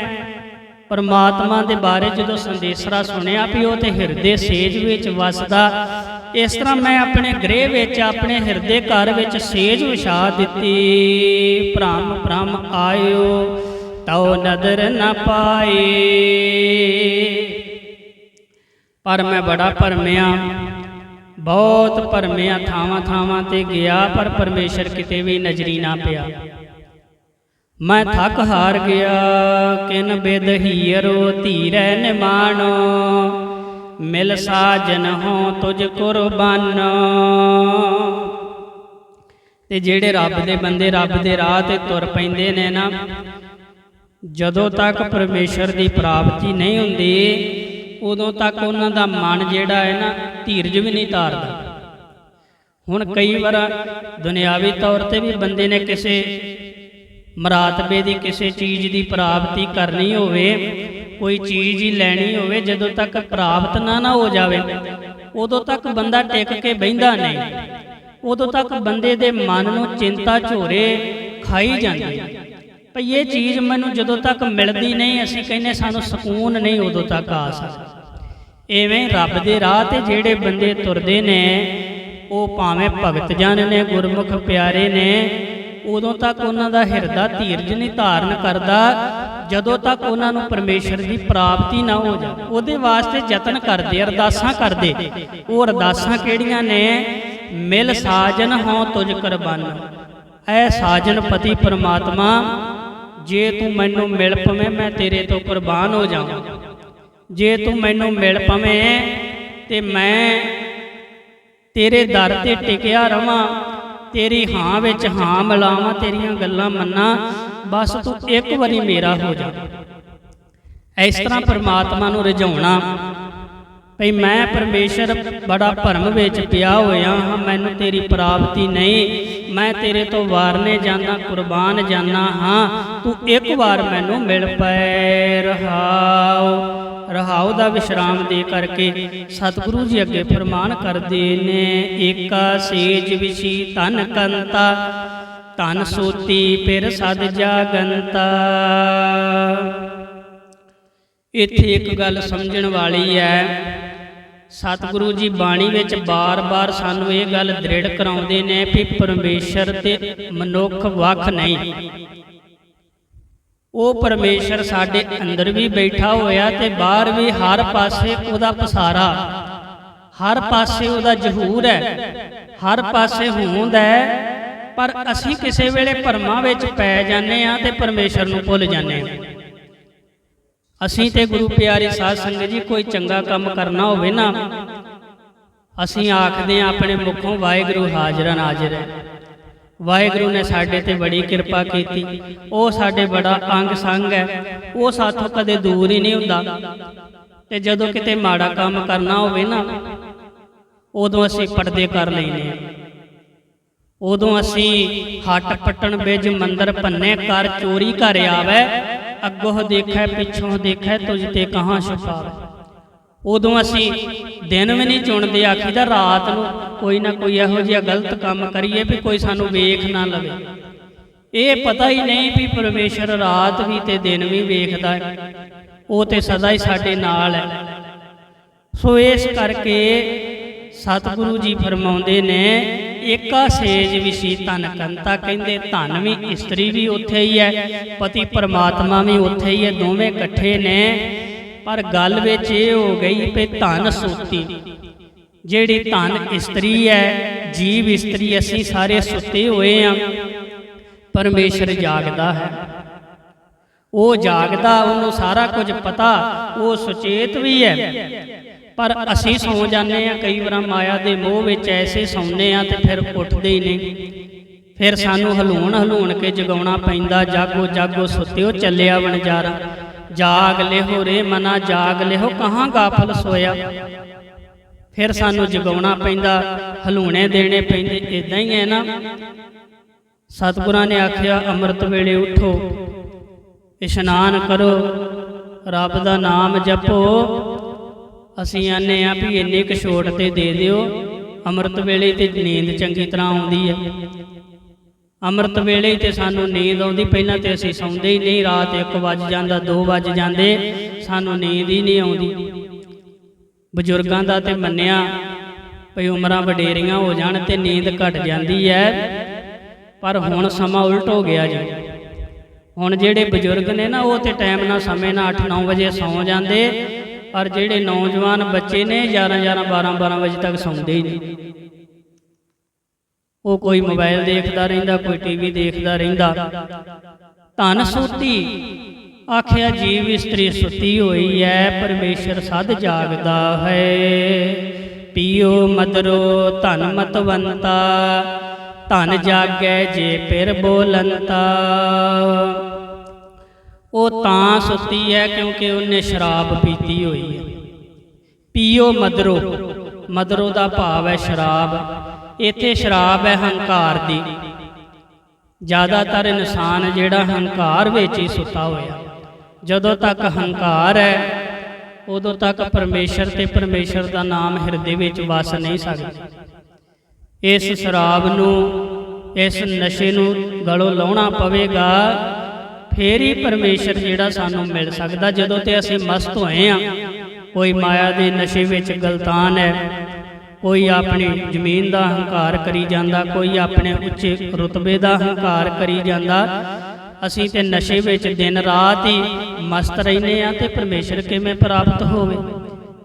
ਪਰਮਾਤਮਾ ਦੇ ਬਾਰੇ ਜਦੋਂ ਸੰਦੇਸਰਾ ਸੁਣਿਆ ਵੀ ਉਹ ਤੇ ਹਿਰਦੇ ਸੇਜ ਵਿੱਚ ਵਸਦਾ, ਇਸ ਤਰ੍ਹਾਂ ਮੈਂ ਆਪਣੇ ਗ੍ਰਹਿ ਵਿੱਚ, ਆਪਣੇ ਹਿਰਦੇ ਘਰ ਵਿੱਚ ਸੇਜ ਵਿਛਾ ਦਿੱਤੀ। ਭ੍ਰਮ ਭ੍ਰਮ ਆਇਓ, ਤਉ ਨਦਰ ਨਾ ਪਾਏ। ਪਰ ਮੈਂ ਬੜਾ ਭਰਮਿਆ। ਬਹੁਤ ਭਰਮਿਆ ਥਾਵਾਂ ਥਾਵਾਂ ਤੇ ਗਿਆ, ਪਰ ਪਰਮੇਸ਼ਰ ਕਿਤੇ ਵੀ ਨਜ਼ਰੀ ਨਾ ਪਿਆ। ਮੈਂ ਥੱਕ ਹਾਰ ਗਿਆ, ਕਿਨ ਬਿਦ ਧੀਰੈ ਨਿਮਾਣੋ, ਮਿਲ ਸਾਜਨ ਹੋ ਤੁਝ ਕੁਰਬਾਨੋ। ਤੇ ਜਿਹੜੇ ਰੱਬ ਦੇ ਬੰਦੇ ਰੱਬ ਦੇ ਰਾਹ ਤੇ ਤੁਰ ਪੈਂਦੇ ਨੇ ਨਾ, ਜਦੋਂ ਤੱਕ ਪਰਮੇਸ਼ਰ ਦੀ ਪ੍ਰਾਪਤੀ ਨਹੀਂ ਹੁੰਦੀ ਉਦੋਂ ਤੱਕ ਉਹਨਾਂ ਦਾ ਮਨ ਜਿਹੜਾ ਹੈ ਨਾ ਧੀਰਜ ਵੀ ਨਹੀਂ ਧਾਰਦਾ ਹੁਣ ਕਈ ਵਾਰ ਦੁਨਿਆਵੀ ਤੌਰ ਤੇ ਵੀ ਬੰਦੇ ਨੇ ਕਿਸੇ ਮਰਾਤਬੇ ਦੀ, ਕਿਸੇ ਚੀਜ਼ ਦੀ ਪ੍ਰਾਪਤੀ ਕਰਨੀ ਹੋਵੇ, ਕੋਈ ਚੀਜ਼ ਹੀ ਲੈਣੀ ਹੋਵੇ, ਜਦੋਂ ਤੱਕ ਪ੍ਰਾਪਤ ਨਾ ਨਾ ਹੋ ਜਾਵੇ, ਉਦੋਂ ਤੱਕ ਬੰਦਾ ਟਿਕ ਕੇ ਬਹਿੰਦਾ ਨਹੀਂ। ਉਦੋਂ ਤੱਕ ਬੰਦੇ ਦੇ ਮਨ ਨੂੰ ਚਿੰਤਾ ਝੋਰੇ ਖਾਈ ਜਾਂਦੀ ਭਈ ਇਹ ਚੀਜ਼ ਮੈਨੂੰ ਜਦੋਂ ਤੱਕ ਮਿਲਦੀ ਨਹੀਂ, ਅਸੀਂ ਕਹਿੰਨੇ ਸਾਨੂੰ ਸਕੂਨ ਨਹੀਂ ਉਦੋਂ ਤੱਕ ਆ ਸਕਦਾ। ਐਵੇਂ ਰੱਬ ਦੇ ਰਾਹ ਤੇ ਜਿਹੜੇ ਬੰਦੇ ਤੁਰਦੇ ਨੇ, ਉਹ ਭਾਵੇਂ ਭਗਤ ਜਨ ਨੇ, ਗੁਰਮੁਖ ਪਿਆਰੇ ਨੇ, ਉਦੋਂ ਤੱਕ ਉਹਨਾਂ ਦਾ ਹਿਰਦਾ ਧੀਰਜ ਨਹੀਂ ਧਾਰਨ ਕਰਦਾ, ਜਦੋਂ ਤੱਕ ਉਹਨਾਂ ਨੂੰ ਪਰਮੇਸ਼ਰ ਦੀ ਪ੍ਰਾਪਤੀ ਨਾ ਹੋ ਜਾਵੇ। ਉਹਦੇ ਵਾਸਤੇ ਯਤਨ ਕਰਦੇ, ਅਰਦਾਸਾਂ ਕਰਦੇ। ਉਹ ਅਰਦਾਸਾਂ ਕਿਹੜੀਆਂ ਨੇ? ਮਿਲ ਸਾਜਨ ਹੋ ਤੁਝ ਕੁਰਬਾਨ ਐ ਸਾਜਨ ਪਤੀ ਪਰਮਾਤਮਾ, ਜੇ ਤੂੰ ਮੈਨੂੰ ਮਿਲ ਪਵੇਂ, ਮੈਂ ਤੇਰੇ ਤੋਂ ਕੁਰਬਾਨ ਹੋ ਜਾਵਾਂ। ਜੇ ਤੂੰ ਮੈਨੂੰ ਮਿਲ ਪਵੇਂ ਤੇ ਮੈਂ ਤੇਰੇ ਦਰ ਤੇ ਟਿਕਿਆ ਰਵਾਂ, ਤੇਰੀ ਹਾਂ ਵਿੱਚ ਹਾਂ ਮਿਲਾਵਾਂ, ਤੇਰੀਆਂ ਗੱਲਾਂ ਮੰਨਾਂ, ਬਸ ਤੂੰ ਇੱਕ ਵਾਰੀ ਮੇਰਾ ਹੋ ਜਾ। ਇਸ ਤਰ੍ਹਾਂ ਪਰਮਾਤਮਾ ਨੂੰ ਰਿਝਾਉਣਾ ਭਈ ਮੈਂ ਪਰਮੇਸ਼ਰ ਬੜਾ ਭਰਮ ਵਿੱਚ ਪਿਆ ਹੋਇਆ ਹਾਂ, ਮੈਨੂੰ ਤੇਰੀ ਪ੍ਰਾਪਤੀ ਨਹੀਂ, ਮੈਂ ਤੇਰੇ ਤੋਂ ਵਾਰਨੇ ਜਾਂਦਾ, ਕੁਰਬਾਨ ਜਾਣਾ ਹਾਂ, ਤੂੰ ਇੱਕ ਵਾਰ ਮੈਨੂੰ ਮਿਲ ਪੈ ਰਹਾਓ। ਰਹਾਉ ਦਾ ਵਿਸ਼ਰਾਮ ਦੇ ਕਰਕੇ ਸਤਿਗੁਰੂ ਜੀ ਅੱਗੇ ਫਰਮਾਨ ਕਰਦੇ ਨੇ, ਏਕਾ ਸੇਜ ਵਿਸ਼ੀ ਧਨ ਕੰਤਾ, ਧਨ ਸੋਤੀ ਫਿਰ ਸਦ ਜਾਗੰਤਾ। ਇੱਥੇ ਇੱਕ ਗੱਲ ਸਮਝਣ ਵਾਲੀ ਹੈ, ਸਤਿਗੁਰੂ ਜੀ ਬਾਣੀ ਵਿੱਚ ਬਾਰ-ਬਾਰ ਸਾਨੂੰ ਇਹ ਗੱਲ ਦ੍ਰਿੜ ਕਰਾਉਂਦੇ ਨੇ ਕਿ ਪਰਮੇਸ਼ਰ ਤੇ ਮਨੁੱਖ ਵੱਖ ਨਹੀਂ। ਉਹ ਪਰਮੇਸ਼ਰ ਸਾਡੇ ਅੰਦਰ ਵੀ ਬੈਠਾ ਹੋਇਆ ਤੇ ਬਾਹਰ ਵੀ ਹਰ ਪਾਸੇ ਉਹਦਾ ਪਸਾਰਾ। ਹਰ ਪਾਸੇ ਉਹਦਾ ਜ਼ਹੂਰ ਹੈ। ਹਰ ਪਾਸੇ ਹੋਂਦ ਹੈ। ਪਰ ਅਸੀਂ ਕਿਸੇ ਵੇਲੇ ਭਰਮਾਂ ਵਿੱਚ ਪੈ ਜਾਂਦੇ ਆ ਤੇ ਪਰਮੇਸ਼ਰ ਨੂੰ ਭੁੱਲ ਜਾਂਦੇ ਆ ਅਸੀਂ ਤੇ ਗੁਰੂ ਪਿਆਰੀ ਸਾਧ ਸੰਗਤ ਜੀ ਕੋਈ ਚੰਗਾ ਕੰਮ ਕਰਨਾ ਹੋਵੇ ਨਾ, ਅਸੀਂ ਆਖਦੇ ਹਾਂ ਆਪਣੇ ਮੁਖੋਂ ਵਾਹਿਗੁਰੂ ਹਾਜ਼ਰ ਨਾਜ਼ਰ ਹੈ। ਵਾਹਿਗੁਰੂ ਨੇ ਸਾਡੇ ਤੇ ਬੜੀ ਕਿਰਪਾ ਕੀਤੀ। ਉਹ ਸਾਡੇ ਬੜਾ ਅੰਗ ਸੰਗ ਹੈ। ਉਹ ਸਾਥੋਂ ਕਦੇ ਦੂਰ ਹੀ ਨਹੀਂ ਹੁੰਦਾ। ਤੇ ਜਦੋਂ ਕਿਤੇ ਮਾੜਾ ਕੰਮ ਕਰਨਾ ਹੋਵੇ ਨਾ, ਉਦੋਂ ਅਸੀਂ ਪਰਦੇ ਕਰ ਲੈਨੇ ਆ ਉਦੋਂ ਅਸੀਂ ਹੱਟ ਪਟਣ ਵਿੱਚ ਮੰਦਰ ਭੰਨੇ ਕਰ ਚੋਰੀ ਕਰ ਆਵੇ, ਅੱਗੋਂ ਦੇਖੈ, ਪਿੱਛੋਂ ਦੇਖੈ, ਤੁਝ ਤੇ ਕਹਾਂ ਛੁਪਾਵੇ। ਉਦੋਂ ਅਸੀਂ ਦਿਨ ਵੀ ਨਹੀਂ ਚੁਣਦੇ, ਆਖੀਦਾ ਰਾਤ ਨੂੰ ਕੋਈ ਨਾ ਕੋਈ ਇਹੋ ਜਿਹਾ ਗਲਤ ਕੰਮ ਕਰੀਏ ਵੀ ਕੋਈ ਸਾਨੂੰ ਵੇਖ ਨਾ ਲਵੇ। ਇਹ ਪਤਾ ਹੀ ਨਹੀਂ ਵੀ ਪਰਮੇਸ਼ਰ ਰਾਤ ਵੀ ਤੇ ਦਿਨ ਵੀ ਵੇਖਦਾ ਹੈ। ਉਹ ਤੇ ਸਦਾ ਹੀ ਸਾਡੇ ਨਾਲ ਹੈ। ਸੋ ਇਸ ਕਰਕੇ ਸਤਿਗੁਰੂ ਜੀ ਫਰਮਾਉਂਦੇ ਨੇ ਏਕਾ ਸੇਜ ਵਿਸੀ ਤਨ ਕੰਤਾ ਕਹਿੰਦੇ, ਧਨ ਵੀ ਇਸਤਰੀ ਵੀ ਉੱਥੇ ਹੀ ਹੈ, ਪਤੀ ਪਰਮਾਤਮਾ ਵੀ ਉੱਥੇ ਹੀ ਹੈ, ਦੋਵੇਂ ਇਕੱਠੇ ਨੇ। ਪਰ ਗੱਲ ਵਿੱਚ ਇਹ ਹੋ ਗਈ ਕਿ ਧਨ ਸੁੱਤੀ। ਜਿਹੜੀ ਧਨ ਇਸਤਰੀ ਹੈ, ਜੀਵ ਇਸਤਰੀ, ਅਸੀਂ ਸਾਰੇ ਸੁੱਤੇ ਹੋਏ ਆ। ਪਰਮੇਸ਼ਰ ਜਾਗਦਾ ਹੈ। ਉਹ ਜਾਗਦਾ, ਉਹਨੂੰ ਸਾਰਾ ਕੁਝ ਪਤਾ, ਉਹ ਸੁਚੇਤ ਵੀ ਹੈ। ਪਰ ਅਸੀਂ ਸੌ ਜਾਂਦੇ ਆ, ਕਈ ਵਾਰ ਮਾਇਆ ਦੇ ਮੋਹ ਵਿੱਚ ਐਸੇ ਸੌਂਦੇ ਆ ਤੇ ਫਿਰ ਉੱਠਦੇ ਹੀ ਨਹੀਂ। ਫਿਰ ਸਾਨੂੰ ਹਲੂਣ ਹਲੂਣ ਕੇ ਜਗਾਉਣਾ ਪੈਂਦਾ ਜਾਗੋ ਜਾਗੋ ਸੁੱਤਿਓ, ਚੱਲਿਆ ਵਣਜਾਰਾ। ਜਾਗ ਲਿਹੋ ਰੇ ਮਨਾ, ਜਾਗ ਲਿਹੋ, ਕਹਾਂ ਗਾਫਲ ਸੋਇਆ? ਫਿਰ ਸਾਨੂੰ ਜਗਾਉਣਾ ਪੈਂਦਾ, ਹਲੂਣੇ ਦੇਣੇ ਪੈਂਦੇ ਇਦਾਂ ਹੀ ਹੈ ਨਾ। ਸਤਿਗੁਰਾਂ ਨੇ ਆਖਿਆ, ਅੰਮ੍ਰਿਤ ਵੇਲੇ ਉਠੋ, ਇਸ਼ਨਾਨ ਕਰੋ, ਰੱਬ ਦਾ ਨਾਮ ਜਪੋ। ਅਸੀਂ ਆਨੇ ਆ ਵੀ ਇੰਨੇ ਕੁ ਛੋਟ ਤੇ ਦੇ ਦਿਓ, ਅੰਮ੍ਰਿਤ ਵੇਲੇ ਤੇ ਨੀਂਦ ਚੰਗੀ ਤਰ੍ਹਾਂ ਆਉਂਦੀ ਹੈ। ਅੰਮ੍ਰਿਤ ਵੇਲੇ ਤੇ ਸਾਨੂੰ ਨੀਂਦ ਆਉਂਦੀ। ਪਹਿਲਾਂ ਤੇ ਅਸੀਂ ਸੌਂਦੇ ਹੀ ਨਹੀਂ, ਰਾਤ 1 ਵਜ ਜਾਂਦਾ 2 ਵਜ ਜਾਂਦੇ। ਸਾਨੂੰ ਨੀਂਦ ਹੀ ਨਹੀਂ ਆਉਂਦੀ। ਬਜ਼ੁਰਗਾਂ ਦਾ ਤੇ ਮੰਨਿਆ ਭਈ ਉਮਰਾਂ ਵਡੇਰੀਆਂ ਹੋ ਜਾਣ ਤੇ ਨੀਂਦ ਘਟ ਜਾਂਦੀ ਹੈ। ਪਰ ਹੁਣ ਸਮਾਂ ਉਲਟ ਹੋ ਗਿਆ ਜੀ। ਹੁਣ ਜਿਹੜੇ ਬਜ਼ੁਰਗ ਨੇ ਨਾ, ਉਹ ਤੇ ਟਾਈਮ ਨਾਲ ਸਮੇਂ ਨਾਲ 8-9 ਵਜੇ ਸੌਂ ਜਾਂਦੇ। ਪਰ ਜਿਹੜੇ ਨੌਜਵਾਨ ਬੱਚੇ ਨੇ 11-11 12-12 ਵਜੇ ਤੱਕ ਸੌਂਦੇ ਹੀ ਨਹੀਂ। ਉਹ ਕੋਈ ਮੋਬਾਈਲ ਦੇਖਦਾ ਰਹਿੰਦਾ, ਕੋਈ ਟੀਵੀ ਦੇਖਦਾ ਰਹਿੰਦਾ। ਧਨ ਸੂਤੀ। ਆਖਿਆ, ਜੀਵ ਇਸਤਰੀ ਸੁੱਤੀ ਹੋਈ ਹੈ ਪਰਮੇਸ਼ਰ ਸਦ ਜਾਗਦਾ ਹੈ। ਪੀਓ ਮਦਰੋ, ਧਨ ਮਤਵੰਤਾ। ਧਨ ਜਾਗੈ ਜੇ ਪਿਰ ਬੋਲੰਤਾ। ਉਹ ਤਾਂ ਸੁੱਤੀ ਹੈ ਕਿਉਂਕਿ ਉਹਨੇ ਸ਼ਰਾਬ ਪੀਤੀ ਹੋਈ ਹੈ ਪੀਓ ਮਦਰੋ। ਮਦਰੋ ਦਾ ਭਾਵ ਹੈ ਸ਼ਰਾਬ। ਇੱਥੇ ਸ਼ਰਾਬ ਹੈ ਹੰਕਾਰ ਦੀ। ਜ਼ਿਆਦਾਤਰ ਇਨਸਾਨ ਜਿਹੜਾ ਹੰਕਾਰ ਵਿੱਚ ਹੀ ਸੁੱਤਾ ਹੋਇਆ। ਜਦੋਂ ਤੱਕ ਹੰਕਾਰ ਹੈ, ਉਦੋਂ ਤੱਕ ਪਰਮੇਸ਼ਰ ਤੇ ਪਰਮੇਸ਼ਰ ਦਾ ਨਾਮ ਹਿਰਦੇ ਵਿੱਚ ਵਸ ਨਹੀਂ ਸਕਦਾ। ਇਸ ਸ਼ਰਾਬ ਨੂੰ, ਇਸ ਨਸ਼ੇ ਨੂੰ ਗਲੋਂ ਲਾਉਣਾ ਪਵੇਗਾ, ਫੇਰ ਹੀ ਪਰਮੇਸ਼ਰ ਜਿਹੜਾ ਸਾਨੂੰ ਮਿਲ ਸਕਦਾ। ਜਦੋਂ ਤੇ ਅਸੀਂ ਮਸਤ ਹੋਏ ਆ ਕੋਈ ਮਾਇਆ ਦੇ ਨਸ਼ੇ ਵਿੱਚ ਗਲਤਾਨ ਹੈ ਕੋਈ ਆਪਣੀ ਜ਼ਮੀਨ ਦਾ ਹੰਕਾਰ ਕਰੀ ਜਾਂਦਾ, ਕੋਈ ਆਪਣੇ ਉੱਚੇ ਰੁਤਬੇ ਦਾ ਹੰਕਾਰ ਕਰੀ ਜਾਂਦਾ। ਅਸੀਂ ਤੇ ਨਸ਼ੇ ਵਿੱਚ ਦਿਨ ਰਾਤ ਹੀ ਮਸਤ ਰਹਿੰਦੇ ਆ ਤੇ ਪਰਮੇਸ਼ਰ ਕਿਵੇਂ ਪ੍ਰਾਪਤ ਹੋਵੇ?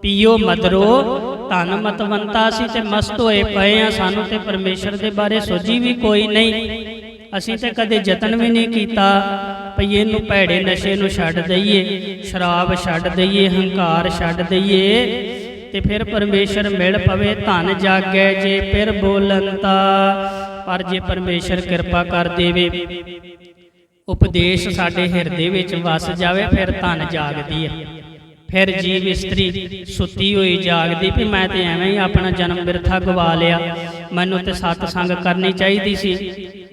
ਪੀਓ ਮਦਰੋ, ਧਨ ਮਤਵੰਤਾ ਸੀ ਤੇ ਮਸਤ ਹੋਏ ਪਏ ਆ ਸਾਨੂੰ ਤੇ ਪਰਮੇਸ਼ਰ ਦੇ ਬਾਰੇ ਸੋਝੀ ਵੀ ਕੋਈ ਨਹੀਂ। ਅਸੀਂ ਤੇ ਕਦੇ ਯਤਨ ਵੀ ਨਹੀਂ ਕੀਤਾ ਭਈ ਇਹਨੂੰ ਭੈੜੇ ਨਸ਼ੇ ਨੂੰ ਛੱਡ ਦਈਏ, ਸ਼ਰਾਬ ਛੱਡ ਦਈਏ, ਹੰਕਾਰ ਛੱਡ ਦਈਏ। ਤੇ ਫਿਰ ਪਰਮੇਸ਼ਰ ਮਿਲ ਪਵੇ ਧਨ ਜਾਗੈ, ਜੇ ਫਿਰ ਬੋਲੰਤਾ। ਪਰ ਜੇ ਪਰਮੇਸ਼ਰ ਕਿਰਪਾ ਕਰ ਦੇਵੇ, ਉਪਦੇਸ਼ ਸਾਡੇ ਹਿਰਦੇ ਵਿੱਚ ਵਸ ਜਾਵੇ, ਫਿਰ ਧਨ ਜਾਗਦੀ ਹੈ ਫਿਰ ਜੀਵ ਇਸਤਰੀ ਸੁੱਤੀ ਹੋਈ ਜਾਗਦੀ, ਵੀ ਮੈਂ ਤੇ ਐਵੇਂ ਹੀ ਆਪਣਾ ਜਨਮ ਬਿਰਥਾ ਗਵਾ ਲਿਆ। ਮੈਨੂੰ ਤੇ ਸਤ ਸੰਗ ਕਰਨੀ ਚਾਹੀਦੀ ਸੀ।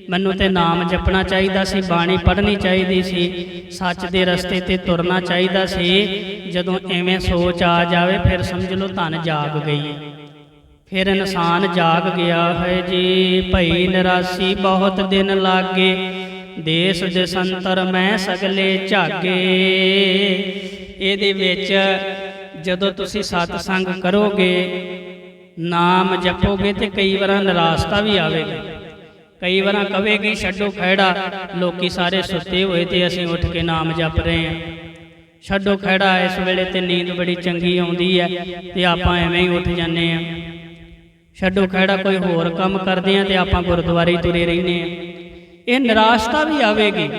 ਮੈਨੂੰ ਤੇ ਨਾਮ ਜਪਣਾ ਚਾਹੀਦਾ ਸੀ ਬਾਣੀ ਪੜ੍ਹਨੀ ਚਾਹੀਦੀ ਸੀ ਸੱਚ ਦੇ ਰਸਤੇ ਤੇ ਤੁਰਨਾ ਚਾਹੀਦਾ ਸੀ ਜਦੋਂ ਐਵੇਂ ਸੋਚ ਆ ਜਾਵੇ ਫਿਰ ਸਮਝ ਲਓ ਧਨ ਜਾਗ ਗਈ। ਫਿਰ ਇਨਸਾਨ ਜਾਗ ਗਿਆ ਹੈ ਜੀ ਭਈ ਨਿਰਾਸੀ ਬਹੁਤ ਦਿਨ ਲਾਗੇ ਦੇਸ ਦੇਸੰਤਰ ਮੈਂ ਸਗਲੇ ਝਾਗੇ। ਇਹਦੇ ਵਿੱਚ ਜਦੋਂ ਤੁਸੀਂ ਸਤ ਸੰਗ ਕਰੋਗੇ ਨਾਮ ਜਪੋਗੇ ਤੇ ਕਈ ਵਾਰ ਨਿਰਾਸ਼ਤਾ ਵੀ ਆਵੇਗੀ। ਕਈ ਵਾਰਾਂ ਕਵੇਗੀ ਛੱਡੋ ਖਹਿੜਾ, ਲੋਕੀ ਸਾਰੇ ਸੁੱਤੇ ਹੋਏ ਤੇ ਅਸੀਂ ਉੱਠ ਕੇ ਨਾਮ ਜਪ ਰਹੇ ਹਾਂ। ਛੱਡੋ ਖਹਿੜਾ, ਇਸ ਵੇਲੇ ਤੇ ਨੀਂਦ ਬੜੀ ਚੰਗੀ ਆਉਂਦੀ ਹੈ ਤੇ ਆਪਾਂ ਐਵੇਂ ਹੀ ਉੱਠ ਜਾਂਦੇ ਹਾਂ। ਛੱਡੋ ਖਹਿੜਾ, ਕੋਈ ਹੋਰ ਕੰਮ ਕਰਦੇ ਆ ਤੇ ਆਪਾਂ ਗੁਰਦੁਆਰੇ ਤੁਰੇ ਰਹਿੰਦੇ ਆ ਇਹ ਨਿਰਾਸ਼ਤਾ ਵੀ ਆਵੇਗੀ।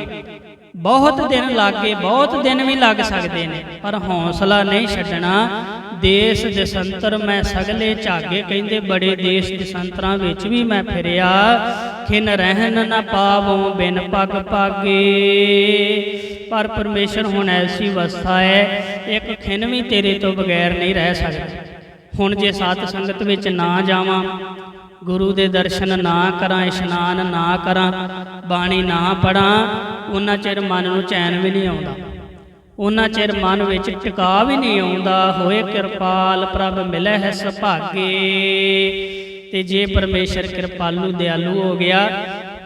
ਬਹੁਤ ਦਿਨ ਲੱਗੇ, ਬਹੁਤ ਦਿਨ ਵੀ ਲੱਗ ਸਕਦੇ ਨੇ, ਪਰ ਹੌਸਲਾ ਨਹੀਂ ਛੱਡਣਾ। ਦੇਸ਼ ਦਸੰਤਰ ਮੈਂ ਸਗਲੇ ਝਾਗੇ ਕਹਿੰਦੇ, ਬੜੇ ਦੇਸ਼ ਦਸੰਤਰਾਂ ਵਿੱਚ ਵੀ ਮੈਂ ਫਿਰਿਆ। ਖਿਨ ਰਹਿਣ ਨਾ ਪਾਵੋਂ ਬਿਨ ਪਗ ਪਾਗੇ। ਪਰ ਪਰਮੇਸ਼ਰ ਹੁਣ ਐਸੀ ਅਵਸਥਾ ਹੈ, ਇੱਕ ਖਿਨ ਵੀ ਤੇਰੇ ਤੋਂ ਬਗੈਰ ਨਹੀਂ ਰਹਿ ਸਕਦਾ। ਹੁਣ ਜੇ ਸਾਤ ਸੰਗਤ ਵਿੱਚ ਨਾ ਜਾਵਾਂ, ਗੁਰੂ ਦੇ ਦਰਸ਼ਨ ਨਾ ਕਰਾਂ, ਇਸ਼ਨਾਨ ਨਾ ਕਰਾਂ, ਬਾਣੀ ਨਾ ਪੜਾਂ, ਉਹਨਾਂ ਚਿਰ ਮਨ ਨੂੰ ਚੈਨ ਵੀ ਨਹੀਂ ਆਉਂਦਾ। ਉਹਨਾਂ ਚਿਰ ਮਨ ਵਿੱਚ ਟਿਕਾ ਵੀ ਨਹੀਂ ਆਉਂਦਾ। ਹੋਏ ਕਿਰਪਾਲ ਪ੍ਰਭ ਮਿਲੇ ਹੈ ਸੁਭਾਗੇ ਤੇ ਜੇ ਪਰਮੇਸ਼ਰ ਕਿਰਪਾਲੂ ਦਿਆਲੂ ਹੋ ਗਿਆ,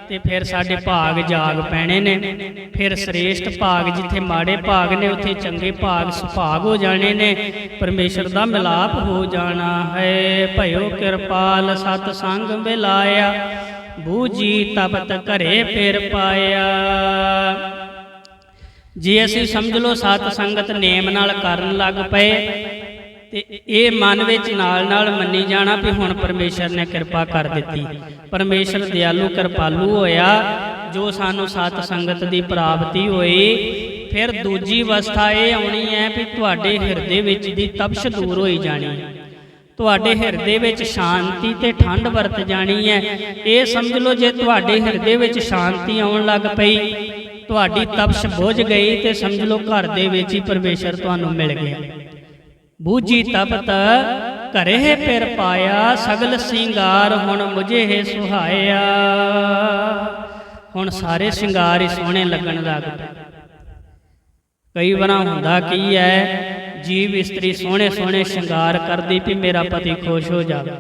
ਤੇ ਫਿਰ ਸਾਡੇ ਭਾਗ ਜਾਗ ਪੈਣੇ ਨੇ। ਫਿਰ ਸ੍ਰੇਸ਼ਟ ਭਾਗ ਜਿੱਥੇ ਮਾੜੇ ਭਾਗ ਨੇ, ਉੱਥੇ ਚੰਗੇ ਭਾਗ ਸੁਭਾਗ ਹੋ ਜਾਣੇ ਨੇ। ਪਰਮੇਸ਼ਰ ਦਾ ਮਿਲਾਪ ਹੋ ਜਾਣਾ ਹੈ। ਭਇਓ ਕਿਰਪਾਲ ਸਤ ਸੰਗ ਮਿਲਾਇਆ। ਬੂਜੀ ਤਪਤ ਘਰੇ ਫਿਰ ਪਾਇਆ। ਜੇ ਅਸੀਂ ਸਮਝ ਲਓ ਸਤ ਸੰਗਤ ਨੇਮ ਨਾਲ ਕਰਨ ਲੱਗ ਪਏ, ਤੇ ਇਹ ਮਨ ਵਿੱਚ ਨਾਲ ਨਾਲ ਮੰਨੀ ਜਾਣਾ ਵੀ ਹੁਣ ਪਰਮੇਸ਼ਰ ਨੇ ਕਿਰਪਾ ਕਰ ਦਿੱਤੀ। ਪਰਮੇਸ਼ਰ ਦਿਆਲੂ ਕਿਰਪਾਲੂ ਹੋਇਆ, ਜੋ ਸਾਨੂੰ ਸਤ ਸੰਗਤ ਦੀ ਪ੍ਰਾਪਤੀ ਹੋਈ, ਫਿਰ ਦੂਜੀ ਅਵਸਥਾ ਇਹ ਆਉਣੀ ਹੈ ਵੀ ਤੁਹਾਡੇ ਹਿਰਦੇ ਵਿੱਚ ਦੀ ਤਪਸ਼ ਦੂਰ ਹੋਈ ਜਾਣੀ। ਹੈ ਤੁਹਾਡੇ ਹਿਰਦੇ ਵਿੱਚ ਸ਼ਾਂਤੀ ਤੇ ਠੰਡ ਵਰਤ ਜਾਣੀ ਹੈ। ਇਹ ਸਮਝ ਲਓ ਜੇ ਤੁਹਾਡੇ ਹਿਰਦੇ ਵਿੱਚ ਸ਼ਾਂਤੀ ਆਉਣ ਲੱਗ ਪਈ ਤੁਹਾਡੀ ਤਪਸ਼ ਬੁਝ ਗਈ ਤੇ ਸਮਝ ਲਓ ਘਰ ਦੇ ਵਿੱਚ ਹੀ ਪਰਮੇਸ਼ਰ ਤੁਹਾਨੂੰ ਮਿਲ ਗਿਆ। ਬੂਝੀ ਤਪਤ ਘਰੇ ਫਿਰ ਪਾਇਆ, ਸਗਲ ਸਿੰਗਾਰ ਹੁਣ ਮੁਝੇ ਹੈ ਸੁਹਾਇਆ। ਹੁਣ ਸਾਰੇ ਸਿੰਗਾਰ ਹੀ ਸੋਹਣੇ ਲੱਗਣ ਲੱਗ ਪਏ। ਕਈ ਵਾਰਾਂ ਹੁੰਦਾ ਕੀ ਹੈ ਜੀਵ ਇਸਤਰੀ ਸੋਹਣੇ ਸੋਹਣੇ ਸ਼ਿੰਗਾਰ ਕਰਦੀ ਵੀ ਮੇਰਾ ਪਤੀ ਖੁਸ਼ ਹੋ ਜਾਵੇ।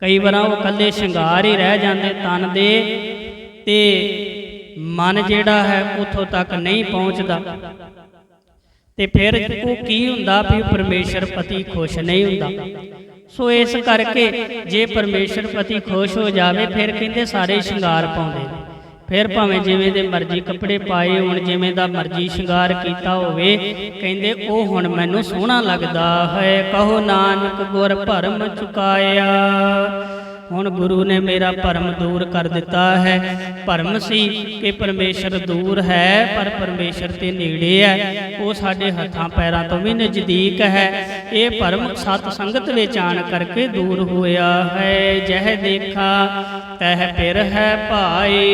ਕਈ ਵਾਰਾਂ ਉਹ ਇਕੱਲੇ ਸ਼ਿੰਗਾਰ ਹੀ ਰਹਿ ਜਾਂਦੇ ਤਨ ਦੇ ਤੇ ਮਨ ਜਿਹੜਾ ਹੈ ਉਥੋਂ ਤੱਕ ਨਹੀਂ ਪਹੁੰਚਦਾ। ਤੇ ਫਿਰ ਉਹ ਕੀ ਹੁੰਦਾ ਵੀ ਪਰਮੇਸ਼ਰ ਪਤੀ ਖੁਸ਼ ਨਹੀਂ ਹੁੰਦਾ। ਸੋ ਇਸ ਕਰਕੇ ਜੇ ਪਰਮੇਸ਼ਰ ਪਤੀ ਖੁਸ਼ ਹੋ ਜਾਵੇ, ਫਿਰ ਕਹਿੰਦੇ ਸਾਰੇ ਸ਼ਿੰਗਾਰ ਪਾਉਂਦੇ ਨੇ। ਫਿਰ ਭਾਵੇਂ ਜਿਵੇਂ ਦੇ ਮਰਜ਼ੀ ਕੱਪੜੇ ਪਾਏ ਹੋਣ, ਜਿਵੇਂ ਦਾ ਮਰਜ਼ੀ ਸ਼ਿੰਗਾਰ ਕੀਤਾ ਹੋਵੇ, ਕਹਿੰਦੇ ਉਹ ਹੁਣ ਮੈਨੂੰ ਸੋਹਣਾ ਲੱਗਦਾ ਹੈ। ਕਹੋ ਨਾਨਕ ਗੁਰ ਭਰਮ ਚੁਕਾਇਆ। ਹੁਣ ਗੁਰੂ ਨੇ ਮੇਰਾ ਭਰਮ ਦੂਰ ਕਰ ਦਿੱਤਾ ਹੈ। ਭਰਮ ਸੀ ਕਿ ਪਰਮੇਸ਼ਰ ਦੂਰ ਹੈ, ਪਰ ਪਰਮੇਸ਼ਰ ਤੇ ਨੇੜੇ ਹੈ। ਉਹ ਸਾਡੇ ਹੱਥਾਂ ਪੈਰਾਂ ਤੋਂ ਵੀ ਨਜ਼ਦੀਕ ਹੈ। ਇਹ ਭਰਮ ਸਤ ਸੰਗਤ ਵਿੱਚ ਆਣ ਕਰਕੇ ਦੂਰ ਹੋਇਆ ਹੈ। ਜਹ ਦੇਖਾ, ਤਹ ਫਿਰ ਹੈ ਭਾਈ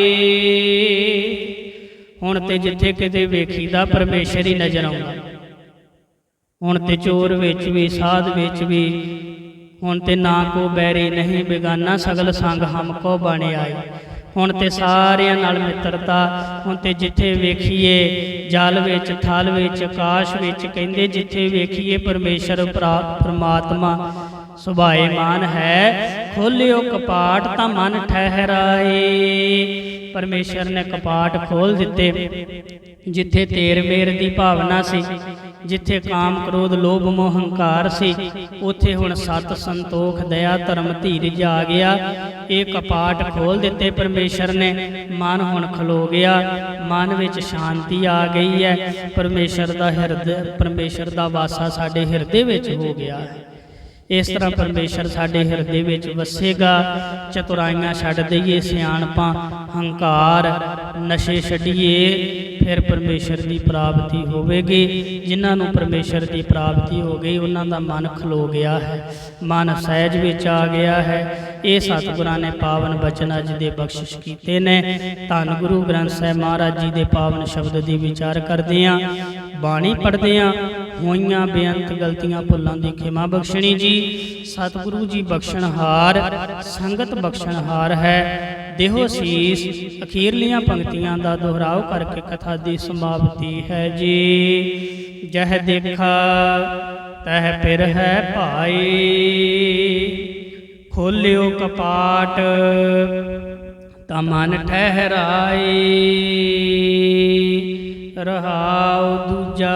ਹੁਣ ਤੇ ਜਿੱਥੇ ਕਿਤੇ ਵੇਖੀਦਾ ਪਰਮੇਸ਼ਰ ਹੀ ਨਜ਼ਰ ਆਉਂਦਾ। ਹੁਣ ਤੇ ਚੋਰ ਵਿੱਚ ਵੀ, ਸਾਧ ਵਿੱਚ ਵੀ ਹੁਣ ਤੇ ਨਾ ਕੋ ਬੈਰੀ ਨਹੀਂ ਬੇਗਾਨਾ, ਸਗਲ ਸੰਗ ਹਮ ਕੋ ਬਣ ਆਈ ਹੁਣ ਤੇ ਸਾਰਿਆਂ ਨਾਲ ਮਿੱਤਰਤਾ, ਹੁਣ ਤੇ ਜਿੱਥੇ ਵੇਖੀਏ, ਜਲ ਵਿੱਚ, ਥਲ ਵਿੱਚ, ਆਕਾਸ਼ ਵਿੱਚ, ਕਹਿੰਦੇ ਜਿੱਥੇ ਵੇਖੀਏ ਪਰਮੇਸ਼ਰ ਪ੍ਰਾ- ਪ੍ਰਮਾਤਮਾ। ਸੁਭਾਏਮਾਨ ਹੈ, ਖੋਲਿਓ ਕਪਾਟ ਤਾਂ ਮਨ ਠਹਿਰਾਏ। ਪਰਮੇਸ਼ਰ ਨੇ ਕਪਾਟ ਖੋਲ ਦਿੱਤੇ, ਜਿੱਥੇ ਤੇਰ ਮੇਰ ਦੀ ਭਾਵਨਾ ਸੀ। ਜਿੱਥੇ ਕਾਮ ਕ੍ਰੋਧ, ਲੋਭ, ਮੋਹ, ਹੰਕਾਰ ਸੀ, ਉੱਥੇ ਹੁਣ ਸਤ ਸੰਤੋਖ, ਦਇਆ, ਧਰਮ, ਧੀਰਜ ਆ ਗਿਆ। ਇਹ ਕਪਾਟ ਖੋਲ ਦਿੱਤੇ ਪਰਮੇਸ਼ਰ ਨੇ। ਮਨ ਹੁਣ ਖਲੋ ਗਿਆ। ਮਨ ਵਿੱਚ ਸ਼ਾਂਤੀ ਆ ਗਈ ਹੈ। ਪਰਮੇਸ਼ਰ ਦਾ ਹਿਰਦੇ, ਪਰਮੇਸ਼ਰ ਦਾ ਵਾਸਾ ਸਾਡੇ ਹਿਰਦੇ ਵਿੱਚ ਹੋ ਗਿਆ ਹੈ। ਇਸ ਤਰ੍ਹਾਂ ਪਰਮੇਸ਼ਰ ਸਾਡੇ ਹਿਰਦੇ ਵਿੱਚ ਵਸੇਗਾ, ਚਤੁਰਾਈਆਂ ਛੱਡ ਦਈਏ ਸਿਆਣਪਾਂ, ਹੰਕਾਰ ਨਸ਼ੇ ਛੱਡੀਏ, ਫਿਰ ਪਰਮੇਸ਼ਰ ਦੀ ਪ੍ਰਾਪਤੀ ਹੋਵੇਗੀ। ਜਿਨ੍ਹਾਂ ਨੂੰ ਪਰਮੇਸ਼ਰ ਦੀ ਪ੍ਰਾਪਤੀ ਹੋ ਗਈ, ਉਹਨਾਂ ਦਾ ਮਨ ਖਲੋ ਗਿਆ ਹੈ, ਮਨ ਸਹਿਜ ਵਿੱਚ ਆ ਗਿਆ ਹੈ। ਇਹ ਸਤਿਗੁਰਾਂ ਨੇ ਪਾਵਨ ਬਚਨ ਅੱਜ ਦੇ ਬਖਸ਼ਿਸ਼ ਕੀਤੇ ਨੇ। ਧੰਨ ਗੁਰੂ ਗ੍ਰੰਥ ਸਾਹਿਬ ਮਹਾਰਾਜ ਜੀ ਦੇ ਪਾਵਨ ਸ਼ਬਦ ਦੀ ਵਿਚਾਰ ਕਰਦੇ ਆਂ ਬਾਣੀ ਪੜ੍ਹਦੇ ਆਂ ਹੋਈਆਂ ਬੇਅੰਤ ਗਲਤੀਆਂ ਭੁੱਲਾਂ ਦੀ ਖਿਮਾ ਬਖਸ਼ਣੀ ਜੀ। ਸਤਿਗੁਰੂ ਜੀ ਬਖਸ਼ਣਹਾਰ ਸੰਗਤ ਬਖਸ਼ਣਹਾਰ ਹੈ। ਦੇਹੋ ਸੀਸ, ਅਖੀਰਲੀਆਂ ਪੰਕਤੀਆਂ ਦਾ ਦੁਹਰਾਓ ਕਰਕੇ ਕਥਾ ਦੀ ਸਮਾਪਤੀ ਹੈ ਜੀ। ਜਹ ਦੇਖਾ, ਤਹ ਪਿਰ ਹੈ ਭਾਈ। ਖੋਲਿਓ ਕਪਾਟ, ਤਾਂ ਮਨ ਠਹਿਰਾਈ। ਰਹਾਉ ਦੂਜਾ